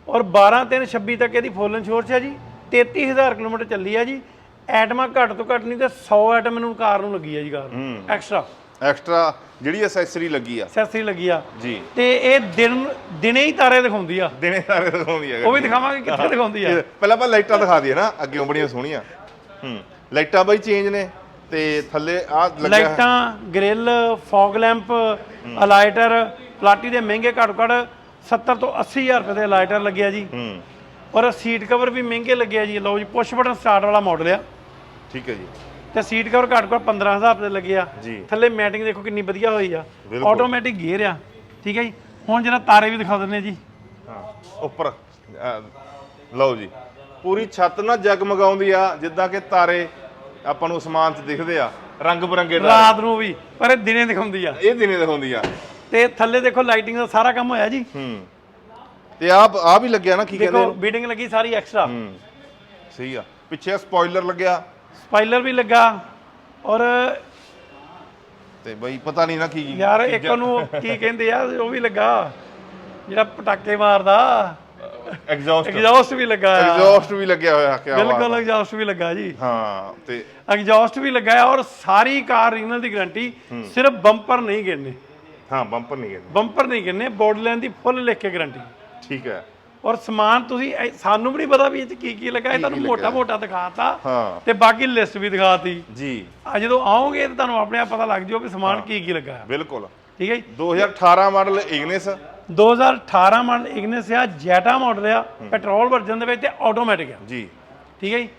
ਔਰ 12 3 26 ਤੱਕ ਇਹਦੀ ਫੁੱਲ ਇੰਸ਼ੋਰੈਂਸ ਹੈ ਜੀ। 33000 ਕਿਲੋਮੀਟਰ ਚੱਲੀ ਹੈ ਜੀ। ਐਟਮਾਂ ਘੱਟ ਤੋਂ ਘੱਟ ਨਹੀਂ ਤੇ 100 ਐਟਮ ਨੂੰ ਕਾਰ ਨੂੰ ਲੱਗੀ ਹੈ ਜੀ ਕਾਰ ਐਕਸਟਰਾ। ਐਕਸਟਰਾ ਜਿਹੜੀ ਅਸੈਸਰੀ ਲੱਗੀ ਆ। ਅਸੈਸਰੀ ਲੱਗੀ ਆ। ਜੀ। ਤੇ ਇਹ ਦਿਨ ਦਿਨੇ ਹੀ ਤਾਰੇ ਦਿਖਾਉਂਦੀ ਆ। ਦਿਨੇ ਸਾਰੇ ਦਿਖਾਉਂਦੀ ਆ। ਉਹ ਵੀ ਦਿਖਾਵਾਂਗੇ ਕਿੱਥੇ ਦਿਖਾਉਂਦੀ ਆ। ਪਹਿਲਾਂ ਆਪਾਂ ਲਾਈਟਾਂ ਦਿਖਾ ਦਈਏ ਨਾ ਅੱਗੇ ਬੜੀਆਂ ਸੋਹਣੀਆਂ। ਹੂੰ। ਲਾਈਟਾਂ ਬਾਈ ਚੇਂਜ ਨੇ ਤੇ ਥੱਲੇ ਆ ਲੱਗਿਆ ਲਾਈਟਾਂ ਗ੍ਰਿਲ ਫੌਗ ਲੈਂਪ ਅਲਾਈਟਰ ਪਲਾਟੀ ਦੇ ਮਹਿੰਗੇ ਘੱਟ ਘੱਟ 70 ਤੋਂ 80000 ਰੁਪਏ ਦੇ ਅਲਾਈਟਰ ਲੱਗਿਆ ਜੀ। ਹੂੰ। ਔਰ ਸੀਟ ਕਵਰ ਵੀ ਮਹਿੰਗੇ ਲੱਗੇ ਆ ਜੀ। ਲਓ ਜੀ ਪੁਸ਼ ਬਟਨ ਸਟਾਰਟ ਵਾਲਾ ਮਾਡਲ ਆ। ਠੀਕ ਹੈ ਜੀ। ਤੇ ਸੀਟ ਕਵਰ ਘੱਟ ਘੱਟ 15000 ਰੁਪਏ ਦੇ ਲੱਗੇ ਆ। ਜੀ। ਥੱਲੇ ਮੈਟਿੰਗ ਦੇਖੋ ਕਿੰਨੀ ਵਧੀਆ ਹੋਈ ਆ। ਆਟੋਮੈਟਿਕ ਗੇਅਰ ਆ। ਠੀਕ ਹੈ ਜੀ। ਹੁਣ ਜਿਹੜਾ ਤਾਰੇ ਵੀ ਦਿਖਾ ਆ ਜੀ। ਹਾਂ ਉੱਪਰ। ਲਓ ਜੀ। ਪੂਰੀ ਛੱਤ ਨਾ ਜਗਮਗਾਉਂਦੀ ਆ ਜਿੱਦਾਂ ਕਿ ਤਾਰੇ ਆਪਾਂ ਨੂੰ ਅਸਮਾਨ 'ਚ ਦਿਖਦੇ ਆ। ਰੰਗ ਬਰੰਗੇ ਰਾਤ ਨੂੰ ਵੀ ਪਰ ਇਹ ਦਿਨੇ ਦਿਖਾਉਂਦੀ ਆ। ਇਹ ਦਿਨੇ ਦਿਖਾਉਂਦੀ ਆ। ਤੇ ਥੱਲੇ ਦੇਖੋ ਲਾਈਟਿੰਗ ਦਾ ਸਾਰਾ ਕੰਮ ਹੋਇਆ ਜੀ। ਹੂੰ। ਤੇ ਆ ਆ ਵੀ ਲੱਗਿਆ ਨਾ ਕੀ ਕਹਿੰਦੇ ਦੇਖੋ ਬੀਡਿੰਗ ਲੱਗੀ ਸਾਰੀ ਐਕਸਟਰਾ ਹੂੰ ਸਹੀ ਆ। ਪਿੱਛੇ ਸਪੋਇਲਰ ਲੱਗਿਆ। ਸਪਾਈਲਰ ਵੀ ਲੱਗਾ ਔਰ ਤੇ ਬਈ ਪਤਾ ਨਹੀਂ ਨਾ ਕੀ ਕੀ ਯਾਰ ਇੱਕ ਨੂੰ ਕੀ ਕਹਿੰਦੇ ਆ ਉਹ ਵੀ ਲੱਗਾ ਜਿਹੜਾ ਪਟਾਕੇ ਮਾਰਦਾ। ਐਗਜ਼ੌਸਟ ਐਗਜ਼ੌਸਟ ਵੀ ਲੱਗਾ ਆ। ਐਗਜ਼ੌਸਟ ਵੀ ਲੱਗਿਆ ਹੋਇਆ ਕਿਆ ਬਾਤ ਬਿਲਕੁਲ ਐਗਜ਼ੌਸਟ ਵੀ ਲੱਗਾ ਜੀ। ਹਾਂ ਤੇ ਐਗਜ਼ੌਸਟ ਵੀ ਲੱਗਾ ਹੈ ਔਰ ਸਾਰੀ ਕਾਰ ਰੀਨਲ ਦੀ ਗਾਰੰਟੀ ਸਿਰਫ ਬੰਪਰ ਨਹੀਂ ਗਿਣਨੇ। ਹਾਂ ਬੰਪਰ ਨਹੀਂ ਕਹਿੰਦੇ ਬੰਪਰ ਨਹੀਂ ਗਿਣਨੇ ਬੋਡੀ ਲਾਈਨ ਦੀ ਫੁੱਲ ਲਿਖ ਕੇ ਗਾਰੰਟੀ ਠੀਕ ਹੈ। ਔਰ ਸਮਾਨ ਤੁਸੀਂ ਇਹ- ਸਾਨੂੰ ਵੀ ਨਹੀਂ ਪਤਾ ਵੀ ਇਹ ਚ ਕੀ ਕੀ ਲੱਗਾ ਇਹ ਤੁਹਾਨੂੰ ਮੋਟਾ ਮੋਟਾ ਦਿਖਾਤਾ ਹਾਂ। ਤੇ ਬਾਕੀ ਲਿਸਟ ਵੀ ਦਿਖਾਤੀ। ਜੀ। ਆ ਜਦੋਂ ਆਓਗੇ ਤਾਂ ਤੁਹਾਨੂੰ ਆਪਣੇ ਆਪ ਪਤਾ ਲੱਗ ਜਾਊ ਵੀ ਸਮਾਨ ਕੀ ਕੀ ਲੱਗਾ। ਹੈ ਬਿਲਕੁਲ। ਠੀਕ ਹੈ ਜੀ? 2018 ਮਾਡਲ ਇਗਨਿਸ। 2018 ਮਾਡਲ ਇਗਨਿਸ ਆ ਜੈਟਾ ਮਾਡਲ ਆ ਪੈਟਰੋਲ ਵਰਜਨ ਦੇ ਵਿੱਚ ਤੇ ਆਟੋਮੈਟਿਕ ਆ। ਜੀ। ਠੀਕ ਹੈ ਜੀ?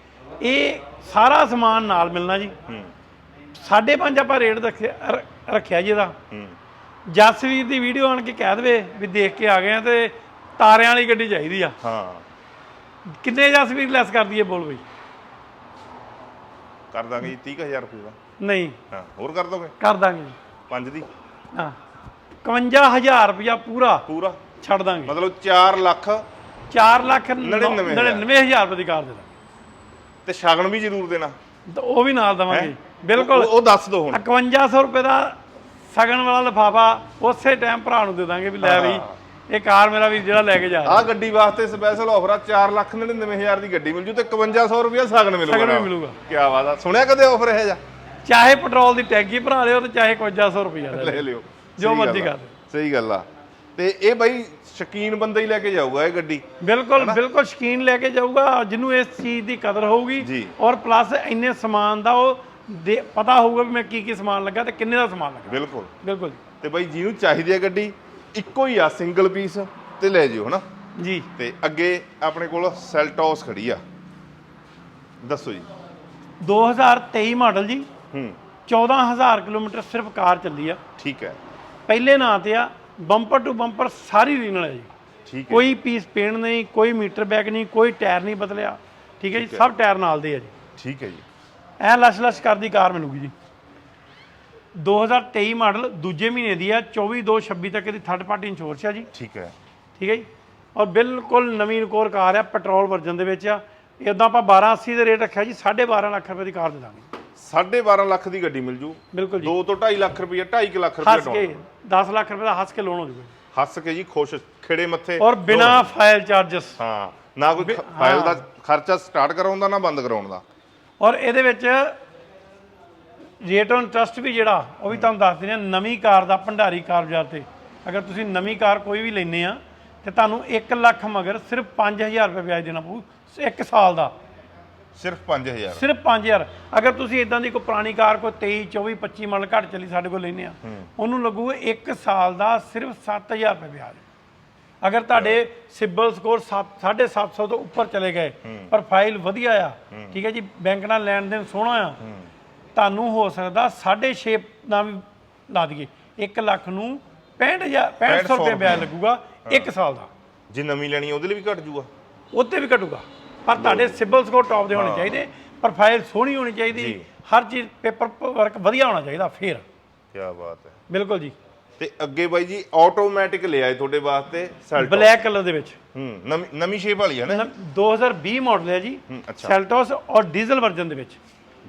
ਇਹ ਸਾਰਾ ਸਮਾਨ ਨਾਲ ਮਿਲਣਾ ਜੀ। ਹੂੰ। ਸਾਢੇ ਪੰਜ ਆਪਾਂ ਰੇਟ ਰੱਖਿਆ ਰ- ਰੱਖਿਆ ਜੀ ਇਹਦਾ। ਹੂੰ। ਜਸਵੀਰ ਦੀ ਵੀਡੀਓ ਆਣ ਕੇ ਕਹਿ ਦੇਵੇ ਵੀ ਦੇਖ ਕੇ ਆ ਗਏ ਆ ਤੇ ਤਾਰਿਆਂ ਵਾਲੀ ਗੱਡੀ ਚਾਹੀਦੀ ਆ। ਹਾਂ। ਕਿੰਨੇ ਜਸਵੀਰ ਲੈਸ ਕਰ ਦਈਏ ਬੋਲ ਬਈ? ਕਰ ਦਾਂਗੇ ਜੀ 30000 ਰੁਪਏ ਦਾ। ਨਹੀਂ। ਹਾਂ ਹੋਰ ਕਰ ਦੋਗੇ? ਕਰ ਦਾਂਗੇ ਜੀ। ਪੰਜ ਦੀ। ਹਾਂ। 51000 ਰੁਪਇਆ ਪੂਰਾ। ਪੂਰਾ। ਛੱਡ ਦਾਂਗੇ। ਮਤਲਬ 4 ਲੱਖ 4 ਲੱਖ ਨੜਿਨਵੇਂ ਹਜ਼ਾਰ। 99000 ਰੁਪਏ ਦੀ ਕਾਰ ਦੇ ਦਾਂਗੇ। ਤੇ ਸ਼ਗਨ ਵੀ ਜ਼ਰੂਰ ਦੇਣਾ। ਤਾਂ ਉਹ ਵੀ ਨਾਲ ਦਵਾਂਗੇ। ਜੀ। ਬਿਲਕੁਲ। ਉਹ- ਉਹ ਦੱਸ ਦੋ ਹੁਣ। 5100 ਰੁਪਏ ਦਾ ਸਗਨ ਵਾਲਾ ਲਫਾਫਾ ਉਸੇ ਟਾਈਮ ਭਰਾ ਨੂੰ ਦੇ ਦਾਂਗੇ ਵੀ ਲੈ ਬਈ। ਇਹ ਕਾਰ ਮੇਰਾ ਵੀ ਜਿਹੜਾ ਲੈ ਕੇ ਜਾ ਰਿਹਾ। ਆਹ ਗੱਡੀ ਵਾਸਤੇ ਸਪੈਸ਼ਲ ਆਫਰ ਆ 4 ਲੱਖ 99000 ਦੀ ਗੱਡੀ ਮਿਲ ਜੂ ਤੇ 5100 ਰੁਪਏ ਸ਼ਗਨ ਮਿਲੂਗਾ ਸ਼ਗਨ। ਮਿਲੂਗਾ। ਕੀ ਬਾਤ ਆ। ਸੁਣਿਆ ਕਦੇ ਆਫਰ ਇਹ ਜਾ ਚਾਹੇ ਪੈਟਰੋਲ ਦੀ ਟੈਂਕੀ ਭਰਾ ਲਿਓ ਤੇ ਚਾਹੇ 5100 ਰੁਪਇਆ ਲੈ ਲਿਓ ਲੈ ਲਿਓ। ਜੋ ਮਰਜ਼ੀ ਆ। ਕਰ। ਸਹੀ ਗੱਲ ਆ। ਤੇ ਇਹ ਬਾਈ ਸ਼ਕੀਨ ਬੰਦਾ ਹੀ ਲੈ ਕੇ ਜਾਊਗਾ ਇਹ ਗੱਡੀ। ਬਿਲਕੁਲ ਬਿਲਕੁਲ ਸ਼ਕੀਨ ਲੈ ਕੇ ਜਾਊਗਾ ਜਿਹਨੂੰ ਇਸ ਚੀਜ਼ ਦੀ ਕਦਰ ਹੋਊਗੀ। ਔਰ ਪਲੱਸ ਇੰਨੇ ਸਮਾਨ ਦਾ ਉਹ ਪਤਾ ਹੋਊਗਾ ਵੀ ਮੈਂ ਕੀ ਕੀ ਸਮਾਨ ਲੱਗਾ ਤੇ ਕਿੰਨੇ ਦਾ ਸਮਾਨ ਲੱਗਾ। ਬਿਲਕੁਲ। ਬਿਲਕੁਲ ਤੇ ਬਾਈ ਜਿਹਨੂੰ ਚਾਹੀਦੀ ਹੈ ਗੱਡੀ ਇੱਕੋ ਹੀ ਆ ਸਿੰਗਲ ਪੀਸ ਤੇ ਲੈ ਜਿਓ ਹਨਾ? ਜੀ। ਤੇ ਅੱਗੇ ਆਪਣੇ ਕੋਲ ਸੈਲਟੋਸ ਖੜੀ ਆ। ਦੱਸੋ ਜੀ। 2023 ਮਾਡਲ ਜੀ। ਹੂੰ। 14000 ਕਿਲੋਮੀਟਰ ਸਿਰਫ ਕਾਰ ਚੱਲੀ ਆ। ਠੀਕ ਹੈ। ਪਹਿਲੇ ਨਾਂ ਤੇ ਆ ਬੰਪਰ ਟੂ ਬੰਪਰ ਸਾਰੀ ਰੀਨਲ ਹੈ ਜੀ। ਠੀਕ ਹੈ। ਕੋਈ ਪੀਸ ਪੇਣ ਨਹੀਂ ਕੋਈ ਮੀਟਰ ਬੈਗ ਨਹੀਂ ਕੋਈ ਟਾਇਰ ਨਹੀਂ ਬਦਲਿਆ। ਠੀਕ ਹੈ ਜੀ ਸਭ ਟਾਇਰ ਨਾਲ ਦੇ ਆ ਜੀ। ਠੀਕ ਹੈ ਜੀ। ਐ ਲਸ਼ ਲਸ਼ ਕਰਦੀ ਕਾਰ ਮਿਲੂਗੀ ਜੀ। 2023 ਮਾਡਲ ਦੂਜੇ ਮਹੀਨੇ ਦੀ ਆ 24 2 26 ਤੱਕ ਇਹਦੀ ਥਰਡ ਪਾਰਟੀ ਇੰਸ਼ੋਰੈਂਸ ਆ ਜੀ। ਠੀਕ ਹੈ। ਠੀਕ ਹੈ ਜੀ? ਔਰ ਬਿਲਕੁਲ ਨਵੀਂ ਰਿਕੋਰ ਕਾਰ ਆ ਪੈਟਰੋਲ ਵਰਜਨ ਦੇ ਵਿੱਚ ਆ। ਇਦਾਂ ਆਪਾਂ 1280 ਦੇ ਰੇਟ ਰੱਖਿਆ ਜੀ 12.5 ਲੱਖ ਰੁਪਏ ਦੀ ਕਾਰ ਦੇ ਦਾਂਗੇ। 12.5 ਲੱਖ ਦੀ ਗੱਡੀ ਮਿਲ ਜੂ। ਬਿਲਕੁਲ ਜੀ। 2 ਤੋਂ 2.5 ਲੱਖ ਰੁਪਏ 2.5 ਲੱਖ ਰੁਪਏ ਹੱਸ ਕੇ 10 ਲੱਖ ਰੁਪਏ ਦਾ ਹੱਸ ਕੇ ਲੋਨ ਹੋ ਜਾਊਗਾ ਹੱਸ ਕੇ ਜੀ ਖੁਸ਼ ਖਿੜੇ ਮੱਥੇ ਔਰ ਬਿਨਾ ਫਾਈਲ ਚਾਰजेस ਹਾਂ ਨਾ ਕੋਈ ਫਾਈਲ ਦਾ ਖਰਚਾ ਸਟਾਰਟ ਕਰਾਉਣ ਦਾ ਨਾ ਬੰਦ ਕਰਾਉਣ ਦਾ। ਔਰ ਇਹਦੇ ਵਿੱਚ ਰੇਟ ਔਨ ਟਰਸਟ ਵੀ ਜਿਹੜਾ ਉਹ ਵੀ ਤੁਹਾਨੂੰ ਦੱਸ ਦਿੰਦੇ ਆ ਨਵੀਂ ਕਾਰ ਦਾ ਭੰਡਾਰੀ ਕਾਰ ਬਾਜ਼ਾਰ ਤੇ। ਅਗਰ ਤੁਸੀਂ ਨਵੀਂ ਕਾਰ ਕੋਈ ਵੀ ਲੈਨੇ ਆ ਤੇ ਤੁਹਾਨੂੰ 1 ਲੱਖ ਮਗਰ ਸਿਰਫ 5000 ਰੁਪਏ ਵਿਆਜ ਦੇਣਾ ਪਊ 1 ਸਾਲ ਦਾ। ਸਿਰਫ 5000 ਸਿਰਫ 5000 ਅਗਰ ਤੁਸੀਂ ਇਦਾਂ ਦੀ ਕੋਈ ਪੁਰਾਣੀ ਕਾਰ ਕੋਈ 23 24 25 ਮਾਡਲ ਘੱਟ ਚੱਲੀ ਸਾਡੇ ਕੋਲ ਲੈਨੇ ਆ ਉਹਨੂੰ ਲੱਗੂਗਾ 1 ਸਾਲ ਦਾ ਸਿਰਫ 7000 ਰੁਪਏ ਵਿਆਜ। ਅਗਰ ਤੁਹਾਡੇ ਸਿਬਲ ਸਕੋਰ 750 ਤੋਂ ਉੱਪਰ ਚਲੇ ਗਏ ਪਰ ਫਾਈਲ ਵਧੀਆ ਆ ਠੀਕ ਹੈ ਜੀ ਬੈਂਕ ਨਾਲ ਲੈਣ ਦੇਣ ਸੋਹਣਾ ਆ ਤੁਹਾਨੂੰ ਹੋ ਸਕਦਾ 6.5 ਨਾਲ ਵੀ ਲਾ ਦਈਏ। 1 ਲੱਖ ਨੂੰ 65000 6500 ਰੁਪਏ ਵਿਆਜ ਲੱਗੂਗਾ 1 ਸਾਲ ਦਾ। ਜੇ ਨਵੀਂ ਲੈਣੀ ਉਹਦੇ ਲਈ ਵੀ ਘਟ ਜੂਗਾ। ਉੱਤੇ ਵੀ ਘਟੂਗਾ। ਪਰ ਤੁਹਾਡੇ ਸਿਬਲ ਸਕੋਰ ਟੌਪ ਦੇ ਹੋਣੇ ਚਾਹੀਦੇ ਪਰ ਫਾਈਲ ਸੋਹਣੀ ਹੋਣੀ ਚਾਹੀਦੀ ਹਰ ਚੀਜ਼ ਪੇਪਰ ਵਰਕ ਵਧੀਆ ਹੋਣਾ ਚਾਹੀਦਾ ਫੇਰ। ਕੀ ਬਾਤ ਹੈ। ਬਿਲਕੁਲ ਜੀ। ਤੇ ਅੱਗੇ ਬਾਈ ਜੀ ਆਟੋਮੈਟਿਕ ਲਿਆਏ ਤੁਹਾਡੇ ਵਾਸਤੇ ਸੈਲਟੋ ਬਲੈਕ ਕਲਰ ਦੇ ਵਿੱਚ। ਹੂੰ ਨਵੀਂ ਨਵੀਂ ਸ਼ੇਪ ਵਾਲੀ ਹੈ ਨਾ ਨ- 2020 ਮਾਡਲ ਹੈ ਜੀ। ਸੈਲਟੋਸ ਔਰ ਡੀਜ਼ਲ ਵਰਜ਼ਨ ਦੇ ਵਿੱਚ।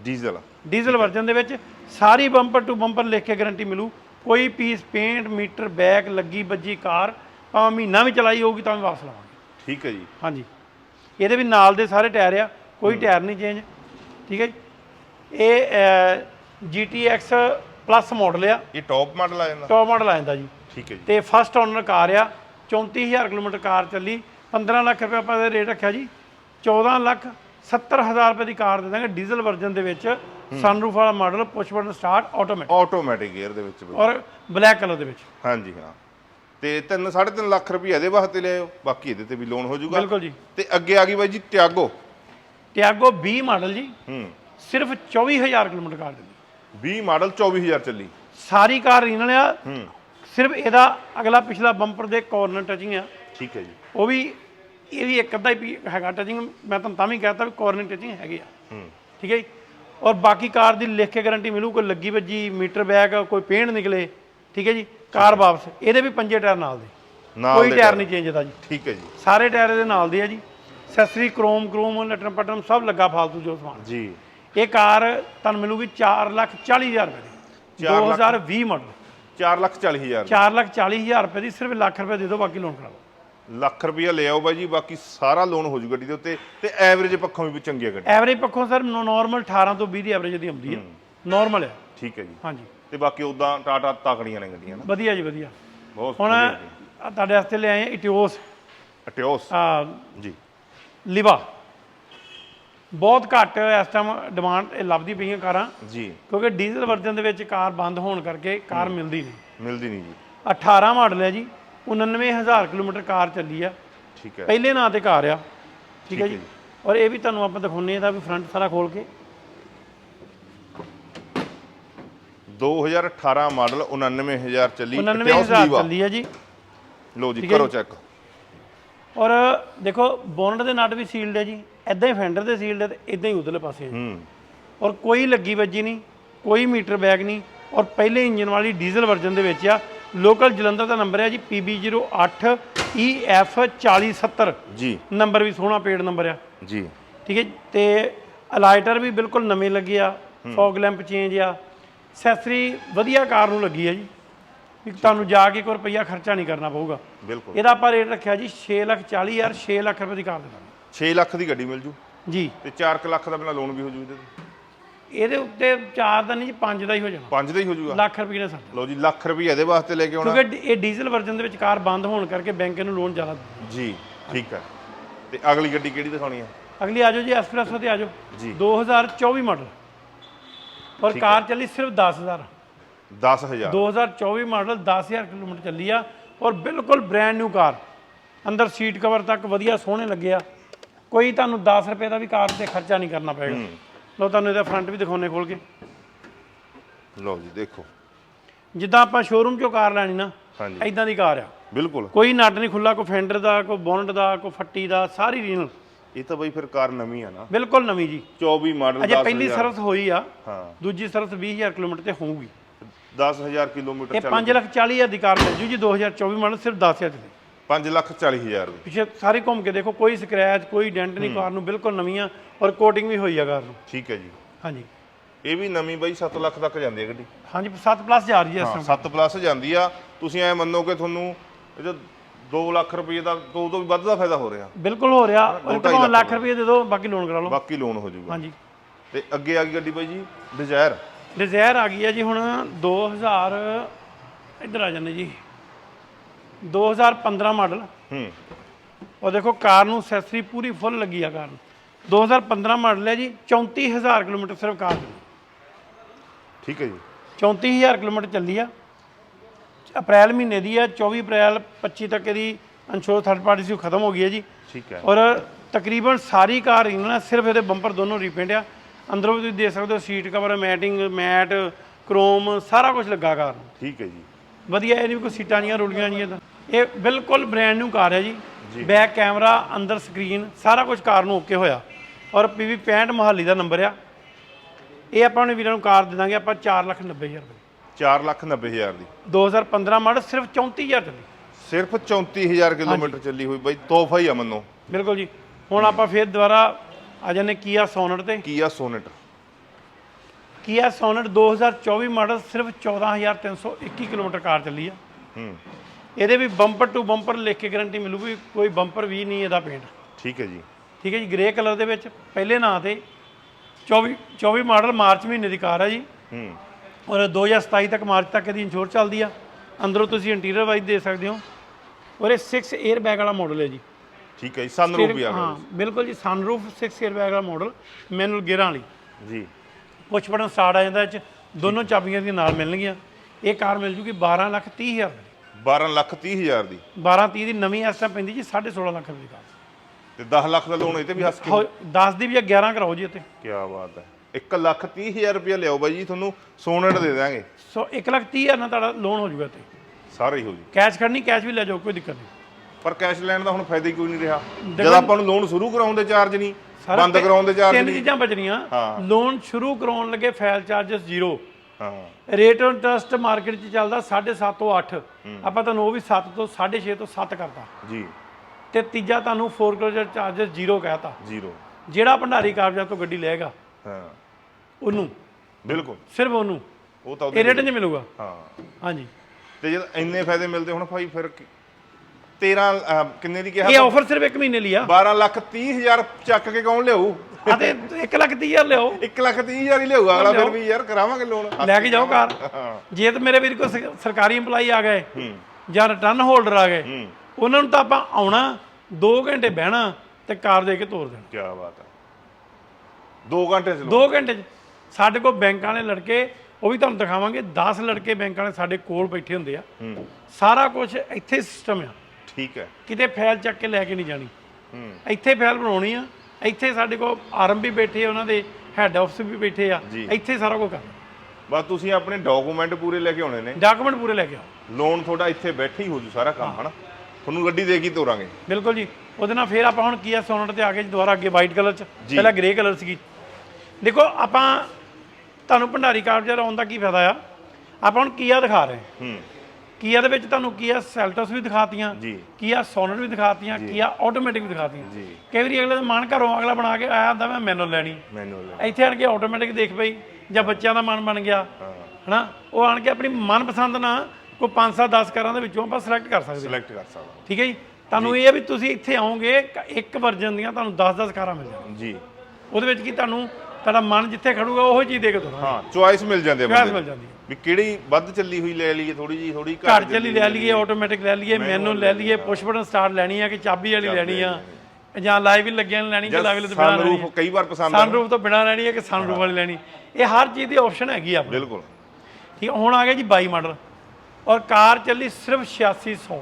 ਡੀਜ਼ਲ ਡੀਜ਼ਲ ਵਰਜ਼ਨ ਦੇ ਵਿੱਚ ਸਾਰੀ ਬੰਪਰ ਟੂ ਬੰਪਰ ਲਿਖ ਕੇ ਗਾਰੰਟੀ ਮਿਲੂ। ਕੋਈ ਪੀਸ ਪੇਂਟ ਮੀਟਰ ਬੈਕ ਲੱਗੀ ਬੱਜੀ ਕਾਰ ਭਾਵੇਂ ਮਹੀਨਾ ਵੀ ਚਲਾਈ ਹੋਊਗੀ ਤਾਂ ਵੀ ਵਾਪਸ ਲਵਾਂਗੇ। ਠੀਕ ਹੈ ਜੀ। ਹਾਂਜੀ। ਇਹਦੇ ਵੀ ਨਾਲ ਦੇ ਸਾਰੇ ਟਾਇਰ ਆ ਕੋਈ ਟਾਇਰ ਨਹੀਂ ਚੇਂਜ ਠੀਕ ਹੈ ਜੀ। ਇਹ GTX ਪਲੱਸ ਮਾਡਲ ਆ। ਇਹ ਟੌਪ ਮਾਡਲ ਆ ਜਾਂਦਾ? ਟੌਪ ਮਾਡਲ ਆ ਜਾਂਦਾ ਜੀ। ਠੀਕ ਹੈ ਜੀ। ਤੇ ਫਸਟ ਓਨਰ ਕਾਰ ਆ। 34000 ਕਿਲੋਮੀਟਰ ਕਾਰ ਚੱਲੀ। 15 ਲੱਖ ਰੁਪਏ ਆਪਾਂ ਦਾ ਰੇਟ ਰੱਖਿਆ ਜੀ। 14 ਲੱਖ 70000 ਰੁਪਏ ਦੀ ਕਾਰ ਦੇ ਦਾਂਗੇ ਡੀਜ਼ਲ ਵਰਜ਼ਨ ਦੇ ਵਿੱਚ ਸਨਰੂਫ ਵਾਲਾ model push button start automatic automatic gear ਦੇ ਵਿੱਚ ਬਾਈ। ਔਰ ਬਲੈਕ ਕਲਰ ਦੇ ਵਿੱਚ। ਹਾਂਜੀ ਹਾਂ। ਤੇ 3 3.5 ਲੱਖ ਰੁਪਏ ਇਹਦੇ ਵਾਸਤੇ ਲਿਆਓ ਬਾਕੀ ਇਹਦੇ ਤੇ ਵੀ ਲੋਨ ਹੋ ਜਾਊਗਾ। ਬਿਲਕੁਲ ਜੀ। ਤੇ ਅੱਗੇ ਆ ਗਈ ਬਾਈ ਜੀ ਟਿਆਗੋ ਟਿਆਗੋ 20 ਮਾਡਲ ਜੀ। ਹੂੰ। ਸਿਰਫ 24000 ਕਿਲੋਮੀਟਰ ਕਾਰ ਦਿੰਦੀ 20 ਮਾਡਲ 24000 ਚੱਲੀ। ਸਾਰੀ ਕਾਰ ਰੀਨਲ ਆ। ਹੂੰ। ਸਿਰਫ ਇਹਦਾ ਅਗਲਾ ਪਿਛਲਾ ਬੰਪਰ ਦੇ ਕਾਰਨਰ ਟਚਿੰਗ ਆ। ਠੀਕ ਹੈ ਜੀ। ਉਹ ਵੀ ਇਹ ਵੀ ਇੱਕ ਅੱਧਾ ਹੀ ਹੈਗਾ ਟਚਿੰਗ ਮੈਂ ਤੁਹਾਨੂੰ ਤਾਂ ਵੀ ਕਹਤਾ ਵੀ ਕਾਰਨਰ ਟਚਿੰਗ ਹੈਗੇ ਆ। ਠੀਕ ਹੈ ਜੀ? ਔਰ ਬਾਕੀ ਕਾਰ ਦੀ ਲਿਖ ਕੇ ਗਾਰੰਟੀ ਮਿਲੂ ਕੋਈ ਲੱਗੀ ਵੱਜੀ ਮੀਟਰ ਬੈਗ ਕੋਈ ਪੇਂਟ ਨਿਕਲੇ ਠੀਕ ਹੈ ਜੀ? ਕਾਰ ਵਾਪਸ ਇਹਦੇ ਵੀ ਪੰਜੇ ਟਾਇਰ ਨਾਲ ਦੇ। ਕੋਈ ਟਾਇਰ। ਨਹੀਂ ਚੇਂਜ ਦਾ ਜੀ। ਠੀਕ ਹੈ ਜੀ। ਸਾਰੇ ਟਾਇਰ ਇਹਦੇ ਨਾਲ ਦੇ ਆ ਜੀ। ਸੈਸਰੀ ਕ੍ਰੋਮ ਕ੍ਰੋਮ ਲਟਨ ਪਟਨ ਸਭ ਲੱਗਾ ਫਾਲਤੂ ਜੋ ਸਮਾਨ। ਜੀ। ਇਹ ਕਾਰ ਤੁਹਾਨੂੰ ਮਿਲੂਗੀ 4 ਲੱਖ 40 ਹਜ਼ਾਰ ਰੁਪਏ ਦੀ। ਚਾਰ ਲੱਖ- 2020 ਮਾਡਲ 4 ਲੱਖ 40 ਹਜ਼ਾਰ 4 ਲੱਖ 40 ਹਜ਼ਾਰ ਰੁਪਏ ਦੀ ਸਿਰਫ ਲੱਖ ਰੁਪਏ ਦੇ ਦਿਓ ਬਾਕੀ ਲੋਨ ਕਰਾ ਲਓ ਲੱਖ ਰੁਪਇਆ ਲੈ ਆਓ ਬਾਈ ਜੀ ਬਾਕੀ ਸਾਰਾ ਲੋਨ ਹੋ ਜੂ ਗੱਡੀ ਦੇ ਉੱਤੇ ਤੇ ਐਵਰੇਜ ਪੱਖੋਂ ਵੀ ਚੰਗੀ ਹੈ ਗੱਡੀ ਐਵਰੇਜ ਪੱਖੋਂ ਸਰ ਨਾਰਮਲ 18 ਤੋਂ 20 ਦੀ ਐਵਰੇਜ ਦੀ ਆਉਂਦੀ ਹੈ। ਨਾਰਮਲ ਹੈ। ਠੀਕ ਹੈ ਜੀ। ਹਾਂਜੀ। ਤੇ ਬਾਕੀ ਉਦਾਂ ਟਾਟਾ ਤਾਕੜੀਆਂ ਨੇ ਗੱਡੀਆਂ ਨਾ। ਵਧੀਆ ਜੀ ਵਧੀਆ। ਬਹੁਤ ਹੁਣ ਤੁਹਾਡੇ ਵਾਸਤੇ ਲੈ ਆਏ ਹਾਂ ਇਟਿਓਸ ਅਟਿਓਸ ਆ ਜੀ। ਲਿਵਾ ਬਹੁਤ ਘੱਟ ਇਸ ਟਾਈਮ ਡਿਮਾਂਡ ਲੱਭਦੀ ਪਈਆਂ ਕਾਰਾਂ। ਜੀ। ਕਿਉਂਕਿ ਡੀਜ਼ਲ ਵਰਜ਼ਨ ਦੇ ਵਿੱਚ ਕਾਰ ਬੰਦ ਹੋਣ ਕਰਕੇ ਕਾਰ ਮਿਲਦੀ ਨਹੀਂ। ਮਿਲਦੀ ਨਹੀਂ ਜੀ। 18 ਮਾਡਲ ਹੈ ਜੀ। 99000 ਕਿਲੋਮੀਟਰ ਕਾਰ ਚੱਲੀ ਆ। ਠੀਕ ਹੈ। ਪਹਿਲੇ ਨਾਂ ਤੇ ਕਾਰ ਆ। ਠੀਕ ਹੈ ਜੀ। ਔਰ ਇਹ ਵੀ ਤੁਹਾਨੂੰ ਆਪਾਂ ਦਿਖਾਉਨੇ ਇਹਦਾ ਵੀ ਫਰੰਟ ਸਾਰਾ ਖੋਲ ਕੇ। 2018 ਮਾਡਲ 99000 ਚੱਲੀ Etios 99000 Liva। ਚੱਲੀ ਆ ਜੀ। ਲਓ ਜੀ ਕਰੋ। ਚੈੱਕ। ਔਰ ਦੇਖੋ ਬੋਨਟ ਦੇ ਨਟ ਵੀ ਸੀਲਡ ਹੈ ਜੀ। ਐਦਾਂ ਹੀ ਫੈਂਡਰ ਦੇ ਸੀਲਡ ਹੈ ਤੇ ਇਦਾਂ ਹੀ ਉਧਰਲੇ ਪਾਸੇ। ਹੂੰ। ਔਰ ਕੋਈ ਲੱਗੀ ਵੱਜੀ ਨਹੀਂ ਕੋਈ ਮੀਟਰ ਬੈਗ ਨਹੀਂ। ਔਰ ਪਹਿਲੇ ਇੰਜਨ ਵਾਲੀ ਡੀਜ਼ਲ ਵਰਜ਼ਨ ਦੇ ਵਿੱਚ ਆ। ਲੋਕਲ ਜਲੰਧਰ ਦਾ ਨੰਬਰ ਹੈ ਜੀ PB08 EF4070 ਜੀ। ਨੰਬਰ ਵੀ ਸੋਹਣਾ ਪੇਡ ਨੰਬਰ ਆ। ਜੀ। ਠੀਕ ਹੈ। ਤੇ ਅਲਾਈਟਰ ਵੀ ਬਿਲਕੁਲ ਨਵੇਂ ਲੱਗੇ ਆ ਫੌਗ ਲੈਂਪ ਚੇਂਜ ਆ। ਸੈਸਰੀ ਵਧੀਆ ਕਾਰ ਨੂੰ ਲੱਗੀ ਆ ਜੀ। ਤੁਹਾਨੂੰ ਜਾ ਕੇ ਕੋਈ ਰੁਪਈਆ ਖਰਚਾ ਨਹੀਂ ਕਰਨਾ ਪਊਗਾ। ਬਿਲਕੁਲ। ਇਹਦਾ ਆਪਾਂ ਰੇਟ ਰੱਖਿਆ ਜੀ 6 ਲੱਖ 40 ਹਜ਼ਾਰ 6 ਲੱਖ ਰੁਪਏ ਦੀ ਕਾਰ ਦੇ ਦਾਂਗੇ 6 ਲੱਖ ਦੀ ਗੱਡੀ ਮਿਲ ਜੂ। ਜੀ। ਤੇ 4 ਲੱਖ ਦਾ ਪਹਿਲਾਂ ਲੋਨ ਵੀ ਹੋ ਜੂ ਇਹਦੇ ਤੇ। ਇਹਦੇ ਉੱਤੇ 4 ਦਾ ਨਹੀਂ ਜੀ 5 ਦਾ ਹੀ ਹੋ ਜਾਣਾ। 5 ਦਾ ਹੀ ਹੋ ਜੂਗਾ ਲੱਖ ਰੁਪਏ ਨੇ ਸਰ ਲਓ ਜੀ ਲੱਖ ਰੁਪਏ ਇਹਦੇ ਵਾਸਤੇ ਲੈ ਕੇ ਆਉਣਾ। ਕਿਉਂਕਿ ਇਹ ਡੀਜ਼ਲ ਵਰਜ਼ਨ ਦੇ ਵਿੱਚ ਕਾਰ ਬੰਦ ਹੋਣ ਕਰਕੇ ਬੈਂਕ ਨੂੰ ਲੋਨ ਜ਼ਿਆਦਾ ਦਿੰਦਾ। ਜੀ ਠੀਕ ਹੈ। ਤੇ ਅਗਲੀ ਗੱਡੀ ਕਿਹੜੀ ਦਿਖਾਉਣੀ ਹੈ? ਅਗਲੀ ਆਜੋ ਜੀ ਐਸਪ੍ਰੈਸੋ ਤੇ ਆਜੋ ਜੀ। 2024 ਮਾਡਲ। ਔਰ ਕਾਰ ਚੱਲੀ ਸਿਰਫ 10000 10000 2024 ਮਾਡਲ 10000 ਕਿਲੋਮੀਟਰ ਚੱਲੀ ਆ ਔਰ ਬਿਲਕੁਲ ਬ੍ਰੈਂਡ ਨਿਊ ਕਾਰ। ਅੰਦਰ ਸੀਟ ਕਵਰ ਤੱਕ ਵਧੀਆ ਸੋਹਣੇ ਲੱਗੇ ਆ। ਕੋਈ ਤੁਹਾਨੂੰ 10 ਰੁਪਏ ਦਾ ਵੀ ਕਾਰ ਤੇ ਖਰਚਾ ਨਹੀਂ ਕਰਨਾ ਪਏਗਾ। ਲਓ ਤੁਹਾਨੂੰ ਇਹਦਾ ਫਰੰਟ ਵੀ ਦਿਖਾਉਣੇ ਖੋਲ ਕੇ। ਲਓ ਜੀ ਦੇਖੋ। ਜਿੱਦਾਂ ਆਪਾਂ ਸ਼ੋਰੂਮ ਚੋਂ ਕਾਰ ਲੈਣੀ ਨਾ ਹਾਂਜੀ। ਐਦਾਂ ਦੀ ਕਾਰ ਆ। ਬਿਲਕੁਲ। ਕੋਈ ਨਟ ਨਹੀਂ ਖੁੱਲਾ ਕੋਈ ਫੈਂਡਰ ਦਾ ਕੋਈ ਬੋਨਟ ਦਾ ਕੋਈ ਫੱਟੀ ਦਾ ਸਾਰੀ ਰੀਨਲ ਇਹ ਤਾਂ ਬਈ ਫਿਰ ਕਾਰ ਨਵੀਂ ਆ ਨਾ। ਬਿਲਕੁਲ ਨਵੀਂ ਜੀ। 24 ਮਾਡਲ ਅਜੇ ਪਹਿਲੀ ਸਰਵਿਸ ਹੋਈ ਆ ਹਾਂ। ਦੂਜੀ ਸਰਵਿਸ 20000 ਕਿਲੋਮੀਟਰ ਤੇ ਹੋਊਗੀ। 10000 ਕਿਲੋਮੀਟਰ ਇਹ ਚੱਲ 5 ਲੱਖ 40 ਹਜ਼ਾਰ ਦੀ ਕਾਰ ਮਿਲ ਜੂ ਜੀ 2024 ਮਾਡਲ ਸਿਰਫ 10000 ਦੀ। 5 ਲੱਖ 40 ਹਜ਼ਾਰ। ਦੀ ਪਿੱਛੇ ਸਾਰੀ ਘੁੰਮ ਕੇ ਦੇਖੋ ਕੋਈ ਸਕ੍ਰੈਚ ਕੋਈ ਡੈਂਟ ਨਹੀਂ ਕਾਰ ਨੂੰ ਬਿਲਕੁਲ ਨਵੀਂ ਆ ਔਰ ਕੋਟਿੰਗ ਵੀ ਹੋਈ ਆ ਕਾਰ ਨੂੰ। ਠੀਕ ਹੈ ਜੀ। ਹਾਂਜੀ। ਇਹ ਵੀ ਨਵੀਂ ਬਈ 7 ਲੱਖ ਤੱਕ ਜਾਂਦੀ ਹੈ ਗੱਡੀ। ਹਾਂਜੀ 7 ਪਲੱਸ ਜਾ ਰਹੀ ਹੈ ਇਸ ਹਾਂ ਟਾਈਮ 7 ਪਲੱਸ ਜਾਂਦੀ ਆ। ਤੁਸੀਂ ਐ ਮੰਨੋ ਕਿ ਤੁਹਾਨੂੰ ਇਹ ਜੋ 2 ਲੱਖ ਰੁਪਏ ਦਾ ਦੋ ਤੋਂ ਵੀ ਵੱਧ ਦਾ ਫਾਇਦਾ ਹੋ ਰਿਹਾ। ਬਿਲਕੁਲ ਹੋ ਰਿਹਾ। ਦੋ ਉਹ ਢਾਈ ਤਾਂ ਲੱਖ ਲੱਖ ਰੁਪਏ ਦੇ ਦਿਓ ਬਾਕੀ ਲੋਨ ਕਰਾ ਲਓ। ਬਾਕੀ ਲੋਨ ਹੋ ਜਾਊਗਾ। ਹਾਂਜੀ। ਤੇ ਅੱਗੇ ਆ ਗਈ ਗੱਡੀ ਬਾਈ ਜੀ ਡਿਜ਼ਾਇਰ ਡਿਜ਼ਾਇਰ ਆ ਗਈ ਹੈ ਜੀ ਹੁਣ 2000 ਇੱਧਰ ਆ ਜਾਂਦੇ ਜੀ। 2015 ਮਾਡਲ। ਹੂੰ। ਉਹ ਦੇਖੋ ਕਾਰ ਨੂੰ ਅਸੈਸਰੀ ਪੂਰੀ ਫੁੱਲ ਲੱਗੀ ਆ ਕਾਰ ਨੂੰ। 2015 ਮਾਡਲ ਹੈ ਜੀ 34000 ਕਿਲੋਮੀਟਰ ਸਿਰਫ ਕਾਰ ਦੀ। ਠੀਕ ਹੈ ਜੀ। 34000 ਕਿਲੋਮੀਟਰ ਚੱਲੀ ਆ। ਅਪ੍ਰੈਲ ਮਹੀਨੇ ਦੀ ਆ 24 ਅਪ੍ਰੈਲ 25 ਤੱਕ ਇਹਦੀ ਅੰਸ਼ੋਰ ਥਰਡ ਪਾਰਟੀ ਸੀ ਖਤਮ ਹੋ ਗਈ ਹੈ ਜੀ। ਠੀਕ ਹੈ। ਔਰ ਤਕਰੀਬਨ ਸਾਰੀ ਕਾਰ ਇਹਨਾਂ ਨੇ ਸਿਰਫ ਇਹਦੇ ਬੰਪਰ ਦੋਨੋਂ ਰੀਪੇਂਟ ਆ। ਅੰਦਰੋਂ ਵੀ ਤੁਸੀਂ ਦੇਖ ਸਕਦੇ ਹੋ seat cover matting mat chrome ਸਾਰਾ ਕੁਝ ਲੱਗਾ ਕਾਰ ਨੂੰ। ਠੀਕ ਹੈ ਜੀ। ਵਧੀਆ ਇਹ ਨਹੀਂ ਵੀ ਕੋਈ ਸੀਟਾਂ ਜੀਆਂ ਰੁਲੀਆਂ ਜੀਆਂ ਤਾਂ ਇਹ ਬਿਲਕੁਲ ਬ੍ਰਾਂਡ ਨਿਊ ਕਾਰ ਹੈ ਜੀ। ਬੈਕ ਕੈਮਰਾ ਅੰਦਰ ਸਕਰੀਨ ਸਾਰਾ ਕੁਝ ਕਾਰ ਨੂੰ ਓਕੇ ਹੋਇਆ। ਔਰ PV 65 ਮੋਹਾਲੀ ਦਾ ਨੰਬਰ ਆ। ਇਹ ਆਪਾਂ ਨੇ ਵੀਰਾਂ ਨੂੰ ਕਾਰ ਦੇ ਦਾਂਗੇ ਆਪਾਂ 490000 ਰੁਪਏ 4 ਲੱਖ 90 ਹਜ਼ਾਰ ਦੀ। 2015 ਮਾਡਲ ਸਿਰਫ 34000 ਚੱਲੀ। ਸਿਰਫ 34000 ਕਿਲੋਮੀਟਰ ਚੱਲੀ ਹੋਈ ਬਾਈ ਤੋਹਫਾ ਹੀ ਆ ਮੰਨੋ। ਬਿਲਕੁਲ ਜੀ। ਹੁਣ ਆਪਾਂ ਫੇਰ ਦੁਬਾਰਾ ਆ ਜਾਂਦੇ ਕੀਆ ਸੋਨਟ ਤੇ। ਕੀਆ ਸੋਨਟ ਕੀਆ ਸੋਨਟ 2024 ਮਾਡਲ ਸਿਰਫ 14321 ਕਿਲੋਮੀਟਰ ਕਾਰ ਚੱਲੀ ਆ। ਹੂੰ। ਇਹਦੇ ਵੀ ਬੰਪਰ ਟੂ ਬੰਪਰ ਲਿਖ ਕੇ ਗਾਰੰਟੀ ਮਿਲੂਗੀ ਕੋਈ ਬੰਪਰ ਵੀ ਨਹੀਂ ਇਹਦਾ ਪੇਂਟ ਠੀਕ ਹੈ ਜੀ। ਠੀਕ ਹੈ ਜੀ ਗ੍ਰੇ ਕਲਰ ਦੇ ਵਿੱਚ ਪਹਿਲੇ ਨਾਂ ਤੇ 24 24 ਮਾਡਲ ਮਾਰਚ ਮਹੀਨੇ ਦੀ ਕਾਰ ਹੈ ਜੀ। ਹੂੰ। ਔਰ 2027 ਤੱਕ ਮਾਰਚ ਤੱਕ ਇਹਦੀ ਇੰਸ਼ੋਰ ਚੱਲਦੀ ਆ। ਅੰਦਰੋਂ ਤੁਸੀਂ ਇੰਟੀਰੀਅਰ ਵਾਈਜ਼ ਦੇ ਸਕਦੇ ਹੋ। ਔਰ ਇਹ 6 에ਅਰ ਬੈਗ ਵਾਲਾ ਮਾਡਲ ਹੈ ਜੀ। ਠੀਕ ਹੈ ਜੀ ਸਨਰੂਫ ਵੀ ਆ ਹਾਂ ਬਿਲਕੁਲ ਜੀ ਸਨਰੂਫ 6 에ਅਰ ਬੈਗ ਵਾਲਾ ਮਾਡਲ ਮੈਨੂਅਲ ਗੇਅਰਾਂ ਵਾਲੀ। ਜੀ। ਪੁਸ਼ ਬਟਨ ਸਟਾਰਟ ਆ ਜਾਂਦਾ ਇਹ ਚ। ਦੋਨੋਂ ਚਾਬੀਆਂ ਦੀਆਂ ਨਾਲ ਮਿਲਣਗੀਆਂ। ਇਹ ਕਾਰ ਮਿਲ ਜੂਗੀ 12 ਲੱਖ 30 ਹਜ਼ਾਰ 12 ਲੱਖ 30 ਹਜ਼ਾਰ ਦੀ। 12 30 ਦੀ ਨਵੀਂ ਇਸ ਟਾਈਮ ਪੈਂਦੀ ਜੀ 16.5 ਲੱਖ ਰੁਪਏ ਦੀ ਕਾਰ। ਤੇ 10 ਲੱਖ ਦਾ ਲੋਨ ਇਹ ਤੇ ਵੀ ਹੱਸ ਕੇ ਹੋ 10 ਦੀ ਵੀ ਆ 11 ਕਰਾਓ ਜੀ ਉੱਤੇ ਕੀ ਬਾਤ ਹੈ। 1 ਲੱਖ 30 ਹਜ਼ਾਰ ਰੁਪਏ ਲਿਆਓ ਬਾਈ ਜੀ ਤੁਹਾਨੂੰ ਸੋਨਟ ਦੇ ਦਾਂਗੇ ਸੋ 1 ਲੱਖ 30 ਹਜ਼ਾਰ ਨਾਲ ਤੁਹਾਡਾ ਲੋਨ ਹੋ ਜੂਗਾ ਤੇ ਸਾਰੇ ਹੀ ਹੋ ਜੀ ਕੈਸ਼ ਖੜਨੀ ਕੈਸ਼ ਵੀ ਲੈ ਜਾਓ ਕੋਈ ਦਿੱਕਤ ਨਹੀਂ। ਪਰ ਕੈਸ਼ ਲੈਣ ਦਾ ਹੁਣ ਫਾਇਦਾ ਹੀ ਕੋਈ ਨਹੀਂ ਰਿਹਾ। ਜਦ ਆਪਾਂ ਨੂੰ ਲੋਨ ਸ਼ੁਰੂ ਕਰਾਉਣ ਦੇ ਚਾਰਜ ਨਹੀਂ ਬੰਦ ਤਿੰਨ- ਕਰਾਉਣ ਦੇ ਚਾਰਜ ਤਿੰਨ ਨਹੀਂ। ਚੀਜ਼ਾਂ ਬਚਣੀਆਂ। ਹਾਂ। ਲੋਨ ਸ਼ੁਰੂ ਕਰਾਉਣ ਲੱਗੇ ਫਾਈਲ ਚਾਰजेस ਜ਼ੀਰੋ ਹਾਂ। ਰੇਟ ਆਨ ਇੰਟਰਸਟ ਮਾਰਕੀਟ 'ਚ ਚੱਲਦਾ 7.5 ਤੋਂ 8 ਆਪਾਂ ਤੁਹਾਨੂੰ ਉਹ ਵੀ 7 ਤੋਂ 6.5 ਤੋਂ 7 ਕਰਤਾ। ਜੀ। ਤੇ ਤੀਜਾ ਤੁਹਾਨੂੰ ਫੋਰਕਲੋਜ਼ਰ ਚਾਰजेस ਜ਼ੀਰੋ ਕਹਿਤਾ। ਜ਼ੀਰੋ ਜਿਹੜਾ ਭੰਡਾਰੀ ਕਾਗਜ਼ਾਤ ਤੋਂ ਗੱਡੀ ਲਏਗਾ ਹਾਂ। ਉਹਨੂੰ। ਬਿਲਕੁਲ। ਸਿਰਫ ਉਹਨੂੰ। ਉਹ ਤਾਂ ਇਹ ਉਹਦੇ ਰੇਟ 'ਚ ਮਿਲੂਗਾ। ਹਾਂ। ਹਾਂਜੀ। ਤੇ ਜਦ ਇੰਨੇ ਫਾਇਦੇ ਮਿਲਦੇ ਹੁਣ ਭਾਈ ਫਿਰ ਕੀ- 13 ਅਹ, ਕਿੰਨੇ ਦੀ ਕਿਹਾ ਇਹ ਆਫਰ ਸਿਰਫ 1 ਮਹੀਨੇ ਲਈ ਆ। 12 ਲੱਖ 30 ਹਜ਼ਾਰ ਚੱਕ ਕੇ ਕੌਣ ਲਿਆਊ? ਆ ਤੇ 1 ਲੱਖ 30 ਹਜ਼ਾਰ ਲਿਓ 1 ਲੱਖ 30 ਹਜ਼ਾਰ ਹੀ ਲਿਆਊਗਾ ਅਗਲਾ ਫਿਰ ਵੀ ਯਾਰ ਕਰਾਵਾਂਗੇ ਲੋਨ ਲੈ ਕੇ ਜਾਓ ਕਾਰ ਜੇ ਤੇ ਮੇਰੇ ਵੀਰ ਕੋ ਸਰਕਾਰੀ ਏਮਪਲਾਈ ਆ ਗਏ ਜਾਂ ਰਿਟਰਨ ਹੋਲਡਰ ਆ ਗਏ ਉਹਨਾਂ ਨੂੰ ਤਾਂ ਆਪਾਂ ਆਉਣਾ 2 ਘੰਟੇ ਬਹਿਣਾ ਤੇ ਕਾਰ ਦੇ ਕੇ ਤੋਰ ਦੇਣਾ। ਕੀ ਬਾਤ ਹੈ। 2 ਘੰਟੇ ਚ 2 ਘੰਟੇ 'ਚ। ਸਾਡੇ ਕੋਲ ਬੈਂਕਾਂ ਵਾਲੇ ਲੜਕੇ ਉਹ ਵੀ ਤੁਹਾਨੂੰ ਦਿਖਾਵਾਂਗੇ 10 ਲੜਕੇ ਬੈਂਕਾਂ ਵਾਲੇ ਸਾਡੇ ਕੋਲ ਬੈਠੇ ਹੁੰਦੇ ਆ। ਸਾਰਾ ਕੁਝ ਇੱਥੇ ਸਿਸਟਮ ਆ। ਠੀਕ ਹੈ। ਕਿਤੇ ਫਾਈਲ ਚੱਕ ਕੇ ਲੈ ਕੇ ਨਹੀਂ ਜਾਣੀ। ਇੱਥੇ ਫਾਈਲ ਬਣਾਉਣੀ ਆ ਇੱਥੇ ਸਾਡੇ ਕੋਲ ਆਰਐਮ ਵੀ ਬੈਠੇ ਆ ਉਹਨਾਂ ਦੇ ਹੈੱਡ ਆਫਿਸ ਵੀ ਬੈਠੇ ਆ। ਜੀ। ਇੱਥੇ ਸਾਰਾ ਕੁਝ ਕਰਨਾ। ਬਸ ਤੁਸੀਂ ਆਪਣੇ ਡਾਕੂਮੈਂਟ ਪੂਰੇ ਲੈ ਕੇ ਆਉਣੇ ਨੇ। ਡਾਕੂਮੈਂਟ ਪੂਰੇ ਲੈ ਕੇ ਆਓ। ਲੋਨ ਤੁਹਾਡਾ ਇੱਥੇ ਬੈਠੇ ਹੀ ਹੋ ਜੂ ਸਾਰਾ ਕੰਮ ਹਨਾ? ਤੁਹਾਨੂੰ ਗੱਡੀ ਦੇ ਕੇ ਹੀ ਤੋਰਾਂਗੇ। ਬਿਲਕੁਲ ਜੀ। ਉਹਦੇ ਨਾਲ ਫੇਰ ਆਪਾਂ ਹੁਣ ਕੀਆ ਸੋਨਟ ਤੇ ਆ ਜੀ ਦੁਬਾਰਾ ਅੱਗੇ ਵਾਈਟ ਕਲਰ ਚ। ਜੀ। ਪਹਿਲਾਂ ਗ੍ਰੇ ਕਲਰ ਸੀਗੀ। ਦੇਖੋ ਆਪਾਂ ਤੁਹਾਨੂੰ ਭੰਡਾਰੀ ਕਾਰਡ ਜਿਹੜਾ ਆਉਣ ਦਾ ਕੀ ਫਾਇਦਾ ਆ? ਆਪਾਂ ਹੁਣ ਕੀਆ ਦਿਖਾ ਰਹੇ ਹਾਂ। ਹੂੰ। ਕੀਆ ਦੇ ਵਿੱਚ ਤੁਹਾਨੂੰ ਕੀਆ ਸੈਲਟੋਸ ਵੀ ਦਿਖਾਤੀਆਂ ਜੀ। ਕੀਆ ਸੋਨਟ ਵੀ ਦਿਖਾਤੀਆਂ ਕੀਆ ਆਟੋਮੈਟਿਕ ਵੀ ਦਿਖਾਤੀਆਂ। ਜੀ। ਕਈ ਵਾਰੀ ਅਗਲੇ ਦਾ ਮਨ ਘਰੋਂ ਅਗਲਾ ਬਣਾ ਕੇ ਆਇਆ ਹੁੰਦਾ ਮੈਂ ਮੈਨੂਅਲ ਲੈਣੀ। ਮੈਨੂਅਲ ਇੱਥੇ ਆਣ ਕੇ ਆਟੋਮੈਟਿਕ ਦੇਖ ਪਈ ਜਾਂ ਬੱਚਿਆਂ ਦਾ ਮਨ ਬਣ ਗਿਆ। ਹਾਂ। ਹਨਾ? ਉਹ ਆਣ ਕੇ ਆਪਣੀ ਮਨਪਸੰਦ ਨਾ ਕੋਈ 5-7 10 ਕਾਰਾਂ ਦੇ ਵਿੱਚੋਂ ਆਪਾਂ ਸਿਲੈਕਟ ਕਰ ਸਕਦੇ ਹਾਂ। ਸਿਲੈਕਟ ਕਰ ਸਕਦਾ ਠੀਕ ਹੈ ਜੀ? ਤੁਹਾਨੂੰ ਇਹ ਹੈ ਵੀ ਤੁਸੀਂ ਇੱਥੇ ਆਓਗੇ ਕ- ਇੱਕ ਵਰਜਨ ਦੀਆਂ ਤੁਹਾਨੂੰ 10-10 ਕਾਰਾਂ ਮਿਲ ਜਾਣਗੀਆਂ। ਜੀ। ਉਹਦੇ ਵਿੱਚ ਕੀ ਤੁਹਾਨੂੰ ਤੁਹਾਡਾ ਮਨ ਜਿੱਥੇ ਖੜੂਗਾ ਉਹੋ ਚੀਜ਼ ਦੇ। ਕੇ ਹਾਂ ਚੁਆਇਸ ਮਿਲ ਜਾਂਦੇ ਬੰਦੇ ਮਿਲ। ਜਾਂਦੀ ਹੈ ਵੀ ਕਿਹੜੀ ਵੱਧ ਚੱਲੀ ਹੋਈ ਲੈ ਲਈਏ ਥੋੜੀ ਜੀ ਥੋੜੀ ਘਰ ਚੱਲੀ ਲੈ ਲਈਏ ਆਟੋਮੈਟਿਕ ਲੈ ਲਈਏ ਮੈਨੂਅਲ ਲੈ ਲਈਏ ਪੁਸ਼ ਬਟਨ ਸਟਾਰਟ ਲੈਣੀ ਆ ਕਿ ਚਾਬੀ ਵਾਲੀ ਲੈਣੀ ਆ? ਜਾਂ ਲਾਈਵ ਵੀ ਲੱਗਿਆ ਲੈਣੀ ਕਿ ਲਾਈਵ ਤੋਂ ਬਿਨਾਂ ਲੈਣੀ ਸਨਰੂਫ ਕਈ ਵਾਰ ਪਸੰਦ ਸਨਰੂਫ ਤੋਂ ਬਿਨਾਂ ਲੈਣੀ ਹੈ ਕਿ ਸਨਰੂਫ ਵਾਲੀ ਲੈਣੀ? ਇਹ ਹਰ ਚੀਜ਼ ਦੀ ਆਪਸ਼ਨ ਹੈਗੀ ਆ ਬਿਲਕੁਲ। ਠੀਕ ਹੈ, ਹੁਣ ਆ ਗਿਆ ਜੀ 22 ਮਾਡਲ। ਔਰ ਕਾਰ ਚੱਲੀ ਸਿਰਫ 8600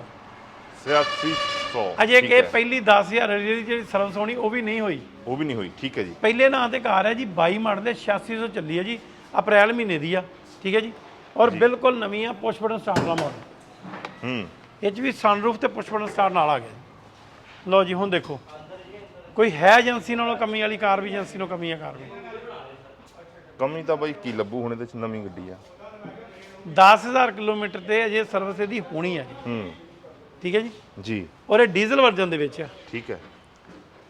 8600 ਅਜੇ ਠੀਕ ਕਿ ਹੈ। ਪਹਿਲੀ 10000 ਵਾਲੀ ਜਿਹੜੀ ਸਰਵਿਸ ਹੋਣੀ ਉਹ ਵੀ ਨਹੀਂ ਹੋਈ। ਉਹ ਵੀ ਨਹੀਂ ਹੋਈ ਠੀਕ ਹੈ ਜੀ। ਪਹਿਲੇ ਨਾਂ ਤੇ ਕਾਰ ਹੈ ਜੀ 22 ਮਾਡਲ ਦੇ 8600 ਚੱਲੀ ਹੈ ਜੀ ਅਪ੍ਰੈਲ ਮਹੀਨੇ ਦੀ ਆ ਠੀਕ ਹੈ ਜੀ। ਔਰ ਬਿਲਕੁਲ ਨਵੀਂ ਆ ਪੁਸ਼ ਬਟਨ ਸਟਾਰਟ ਦਾ ਮਾਡਲ ਹੂੰ। ਇਹ 'ਚ ਵੀ ਸਨਰੂਫ ਤੇ ਪੁਸ਼ ਬਟਨ ਸਟਾਰਟ ਨਾਲ ਆ ਗਿਆ। ਲਓ ਜੀ ਹੁਣ ਦੇਖੋ। ਕੋਈ ਹੈ ਏਜੰਸੀ ਨਾਲੋਂ ਕਮੀ ਵਾਲੀ ਕਾਰ ਵੀ ਏਜੰਸੀ ਨਾਲੋਂ ਕਮੀ ਆ ਕਾਰ ਵੀ? ਕਮੀ ਤਾਂ ਬਾਈ ਕੀ ਲੱਭੂ ਹੁਣ ਇਹਦੇ ਚ ਨਵੀਂ ਗੱਡੀ ਆ। 10000 ਕਿਲੋਮੀਟਰ ਤੇ ਅਜੇ ਸਰਵਿਸ ਇਹਦੀ ਹੋਣੀ ਆ ਜੀ। ਹੂੰ। ਠੀਕ ਹੈ ਜੀ? ਜੀ। ਔਰ ਇਹ ਡੀਜ਼ਲ ਵਰਜ਼ਨ ਦੇ ਵਿੱਚ ਆ। ਠੀਕ ਹੈ।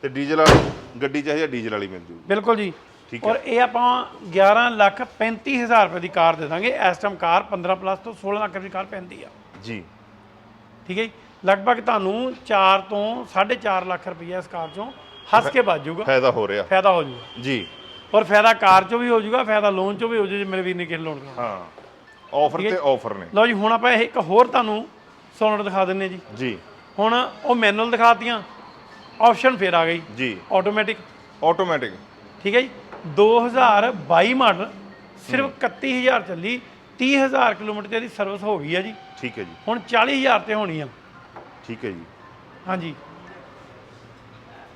ਤੇ ਡੀਜ਼ਲ ਵਾਲੀ ਗੱਡੀ ਚਾਹੀਏ ਡੀਜ਼ਲ ਵਾਲੀ ਮਿਲ ਜੂ ਬਿਲਕੁਲ ਜੀ। ਠੀਕ ਔਰ ਇਹ ਆਪਾਂ 11 ਲੱਖ 35000 ਰੁਪਏ ਦੀ ਕਾਰ ਦੇ ਦਾਂਗੇ। ਇਸ ਟਾਈਮ ਕਾਰ 15 ਪਲੱਸ ਤੋਂ 16 ਲੱਖ ਦੀ ਕਾਰ ਪੈਂਦੀ ਆ। ਜੀ। ਠੀਕ ਹੈ ਜੀ। ਲਗਭਗ ਤੁਹਾਨੂੰ 4 ਤੋਂ 4.5 ਲੱਖ ਰੁਪਈਆ ਇਸ ਕਾਰ ਚੋਂ ਹੱਸ ਕੇ ਬਚ ਜਾਊਗਾ। ਫਾਇਦਾ ਹੋ ਰਿਹਾ। ਫਾਇਦਾ ਹੋ ਜਾਊਗਾ। ਜੀ। ਔਰ ਫਾਇਦਾ ਕਾਰ ਚੋਂ ਵੀ ਹੋ ਜਾਊਗਾ ਫਾਇਦਾ ਲੋਨ ਚੋਂ ਵੀ ਹੋ ਜਾਊ ਜੇ ਮੇਰੇ ਵੀਰ ਨੇ ਕਿਸੇ ਲੋਨ ਕਰਾਉਣਾ। ਹਾਂ। ਆਫਰ ਤੇ ਆਫਰ ਨੇ। ਲਓ ਜੀ ਹੁਣ ਆਪਾਂ ਇੱਕ ਹੋਰ ਤੁਹਾਨੂੰ ਸੋਨਟ ਦਿਖਾ ਦਿੰਨੇ ਜੀ। ਜੀ। ਹੁਣ ਉਹ ਮੈਨੂਅਲ ਦਿਖਾਤੀਆਂ ਆਪਸ਼ਨ ਫੇਰ ਆ ਗਈ। ਜੀ। ਆਟੋਮੈਟਿਕ ਆਟੋਮੈਟਿਕ ਠੀਕ ਹੈ ਜੀ। 2022 ਮਾਡਲ ਸਿਰਫ 31000 ਚੱਲੀ 30000 ਕਿਲੋਮੀਟਰ ਤੇ ਇਹਦੀ ਸਰਵਿਸ ਹੋ ਗਈ ਹੈ ਜੀ। ਠੀਕ ਹੈ ਜੀ। ਹੁਣ 40000 ਤੇ ਹੋਣੀ ਆ। ਠੀਕ ਹੈ ਜੀ। ਹਾਂਜੀ।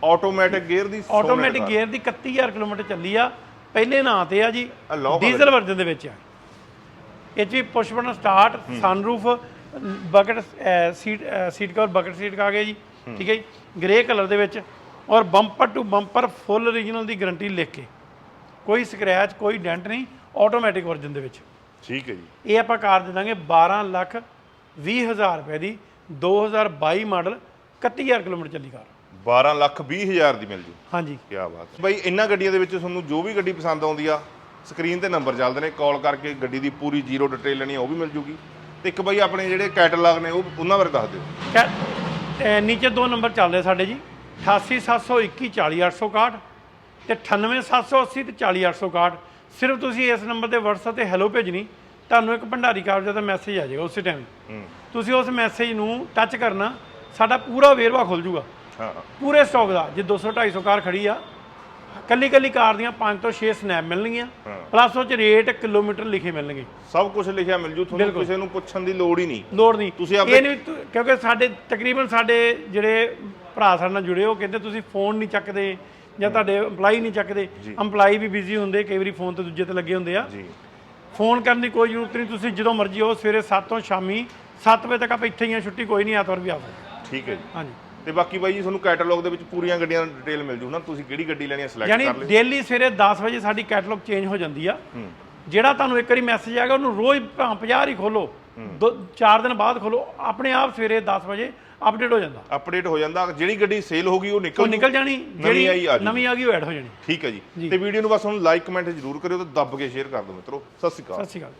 ਆਟੋਮੈਟਿਕ ਗੇਅਰ ਦੀ ਆਟੋਮੈਟਿਕ। ਗੇਅਰ ਦੀ 31000 ਕਿਲੋਮੀਟਰ ਚੱਲੀ ਆ। ਪਹਿਲੇ ਨਾਂ ਤੇ ਆ ਜੀ ਡੀਜ਼ਲ ਵਰਜ਼ਨ ਦੇ ਵਿੱਚ ਆ। ਇਹ ਵੀ push button start sunroof bucket seat seat cover bucket seat ਆ ਗਿਆ ਜੀ ਠੀਕ ਹੈ ਜੀ? ਗ੍ਰੇ ਕਲਰ ਦੇ ਵਿੱਚ ਔਰ bumper to bumper full original the guarantee ਲਿਖ ਕੇ। ਕੋਈ ਸਕ੍ਰੈਚ ਕੋਈ ਡੈਂਟ ਨਹੀਂ ਆਟੋਮੈਟਿਕ ਵਰਜ਼ਨ ਦੇ ਵਿੱਚ। ਠੀਕ ਹੈ ਜੀ। ਇਹ ਆਪਾਂ ਕਾਰ ਦੇ ਦਾਂਗੇ 12 ਲੱਖ 20 ਹਜ਼ਾਰ ਰੁਪਏ ਦੀ 2022 ਮਾਡਲ 31000 ਕਿਲੋਮੀਟਰ ਚੱਲੀ ਕਾਰ। 12 ਲੱਖ 20 ਹਜ਼ਾਰ ਦੀ ਮਿਲ ਜੂ। ਹਾਂਜੀ। ਕੀ ਬਾਤ ਹੈ। ਬਾਈ ਇਹਨਾਂ ਗੱਡੀਆਂ ਦੇ ਵਿੱਚ ਤੁਹਾਨੂੰ ਜੋ ਵੀ ਗੱਡੀ ਪਸੰਦ ਆਉਂਦੀ ਆ ਸਕਰੀਨ ਤੇ ਨੰਬਰ ਚੱਲਦੇ ਨੇ ਕਾਲ ਕਰਕੇ ਗੱਡੀ ਦੀ ਪੂਰੀ ਜ਼ੀਰੋ ਡਿਟੇਲ ਲੈਣੀ ਉਹ ਵੀ ਮਿਲ ਜੂਗੀ। ਤੇ ਇੱਕ ਬਾਈ ਆਪਣੇ ਜਿਹੜੇ ਕੈਟਲੌਗ ਨੇ ਉਹ ਉਹਨਾਂ ਬਾਰੇ ਦੱਸ ਦਿਓ। ਕੈ- ਅਹ ਨੀਚੇ ਦੋ ਨੰਬਰ ਚੱਲਦੇ ਸਾਡੇ ਜੀ। 88721 40861 ਤੇ 98780 ਤੇ 40861 ਸਿਰਫ ਤੁਸੀਂ ਇਸ ਨੰਬਰ ਤੇ WhatsApp ਤੇ ਹੈਲੋ ਭੇਜਣੀ ਤੁਹਾਨੂੰ ਇੱਕ ਭੰਡਾਰੀ ਕਾਰਜ ਦਾ ਮੈਸੇਜ ਆ ਜਾਏਗਾ ਉਸੇ ਟਾਈਮ ਹੂੰ। ਤੁਸੀਂ ਉਸ ਮੈਸੇਜ ਨੂੰ ਟੱਚ ਕਰਨਾ ਸਾਡਾ ਪੂਰਾ ਵੇਰਵਾ ਖੁੱਲ ਜੂਗਾ। ਹਾਂ ਪੂਰੇ ਸਟਾਕ ਦਾ ਜੇ 200 250 ਕਾਰ ਖੜੀ ਆ ਕੱਲੀ ਕੱਲੀ ਕਾਰ ਦੀਆਂ 5 ਤੋਂ 6 ਸਨੈਪ ਮਿਲਣਗੀਆਂ। ਪਲੱਸ ਉਹ ਚ ਰੇਟ ਕਿਲੋਮੀਟਰ ਲਿਖੇ ਮਿਲਣਗੇ। ਸਭ ਕੁਝ ਲਿਖਿਆ ਮਿਲ ਜੂ ਤੁਹਾਨੂੰ ਕਿਸੇ ਨੂੰ ਪੁੱਛਣ ਦੀ ਲੋੜ ਹੀ ਨਹੀਂ। ਲੋੜ ਨਹੀਂ। ਤੁਸੀਂ ਆਪਣੇ- ਇਹ ਨਹੀਂ ਤੁ- ਕਿਉਂਕਿ ਸਾਡੇ ਤਕਰੀਬਨ ਸਾਡੇ ਜਿਹੜੇ ਭਰਾ ਸਾਡੇ ਨਾਲ ਜੁੜੇ ਹੋ ਕਹਿੰਦੇ ਤੁਸੀਂ ਫੋਨ ਨਹੀਂ ਚੱਕਦੇ ਜਾਂ ਤੁਹਾਡੇ EMPLOYE ਨਹੀਂ ਚੱਕਦੇ। EMPLOYE ਵੀ ਬਿਜ਼ੀ ਹੁੰਦੇ ਕਈ ਵਾਰੀ ਫੋਨ ਤੇ ਦੂਜੇ ਤੇ ਲੱਗੇ ਹੁੰਦੇ ਆ। ਜੀ। ਫੋਨ ਕਰਨ ਦੀ ਕੋਈ ਜ਼ਰੂਰਤ ਨਹੀਂ ਤੁਸੀਂ ਜਦੋਂ ਮਰਜ਼ੀ ਹੋ ਸਵੇਰੇ 7 ਤੋਂ ਸ਼ਾਮੀ 7 ਵਜੇ ਤੱਕ ਆਪਾਂ ਇੱਥੇ ਹੀ ਆ ਛੁੱਟੀ ਕੋਈ ਨਹੀਂ ਐਤਵਾਰ ਵੀ ਆ ਸਕਦੇ। ਠੀਕ ਹੈ ਜੀ। ਹਾਂਜੀ। ਤੇ ਬਾਕੀ ਬਾਈ ਜੀ ਤੁਹਾਨੂੰ ਕੈਟਲੌਗ ਦੇ ਵਿੱਚ ਪੂਰੀਆਂ ਗੱਡੀਆਂ ਦੀ ਡਿਟੇਲ ਮਿਲ ਜੂ ਨਾ ਤੁਸੀਂ ਕਿਹੜੀ ਗੱਡੀ ਲੈਣੀ ਹੈ ਸਿਲੈਕਟ ਯਾਨੀ ਕਰ ਲਿਓ। ਡੇਲੀ ਸਵੇਰੇ 10 ਵਜੇ ਸਾਡੀ ਕੈਟਲੌਗ ਚੇਂਜ ਹੋ ਜਾਂਦੀ ਆ। ਜਿਹੜਾ ਤੁਹਾਨੂੰ ਇੱਕ ਵਾਰੀ ਮੈਸੇਜ ਆਏਗਾ ਉਹਨੂੰ ਰੋਜ਼ 50 ਹੀ ਖੋਲੋ ਦੋ ਚਾਰ ਦਿਨ ਬਾਅਦ ਖੋਲੋ ਆਪਣੇ ਆਪ ਸਵੇਰੇ 10 ਵਜੇ ਅਪਡੇਟ ਹੋ ਜਾਂਦਾ। ਅਪਡੇਟ ਹੋ ਜਾਂਦਾ ਜਿਹੜੀ ਗੱਡੀ ਸੇਲ ਹੋ ਗਈ ਉਹ ਨਿਕਲ ਉਹ ਨਿਕਲ ਜਾਣੀ ਨਵੀਂ ਆਈ ਆ ਜਿਹੜੀ ਨਵੀਂ ਆ ਗਈ ਉਹ ਐਡ ਹੋ ਜਾਣੀ। ਠੀਕ ਹੈ ਜੀ। ਤੇ ਵੀਡੀਓ ਨੂੰ ਬਸ ਹੁਣ ਲਾਈਕ ਕਮੈਂਟ ਜ਼ਰੂਰ ਕਰਿਓ ਤੇ ਦੱਬ ਕੇ ਸ਼ੇਅਰ ਕਰ ਦਿਓ ਮਿੱਤਰੋ। ਸਤਿ ਸ਼੍ਰੀ ਅਕਾਲ। ਸਤਿ ਸ਼੍ਰੀ ਅਕਾਲ।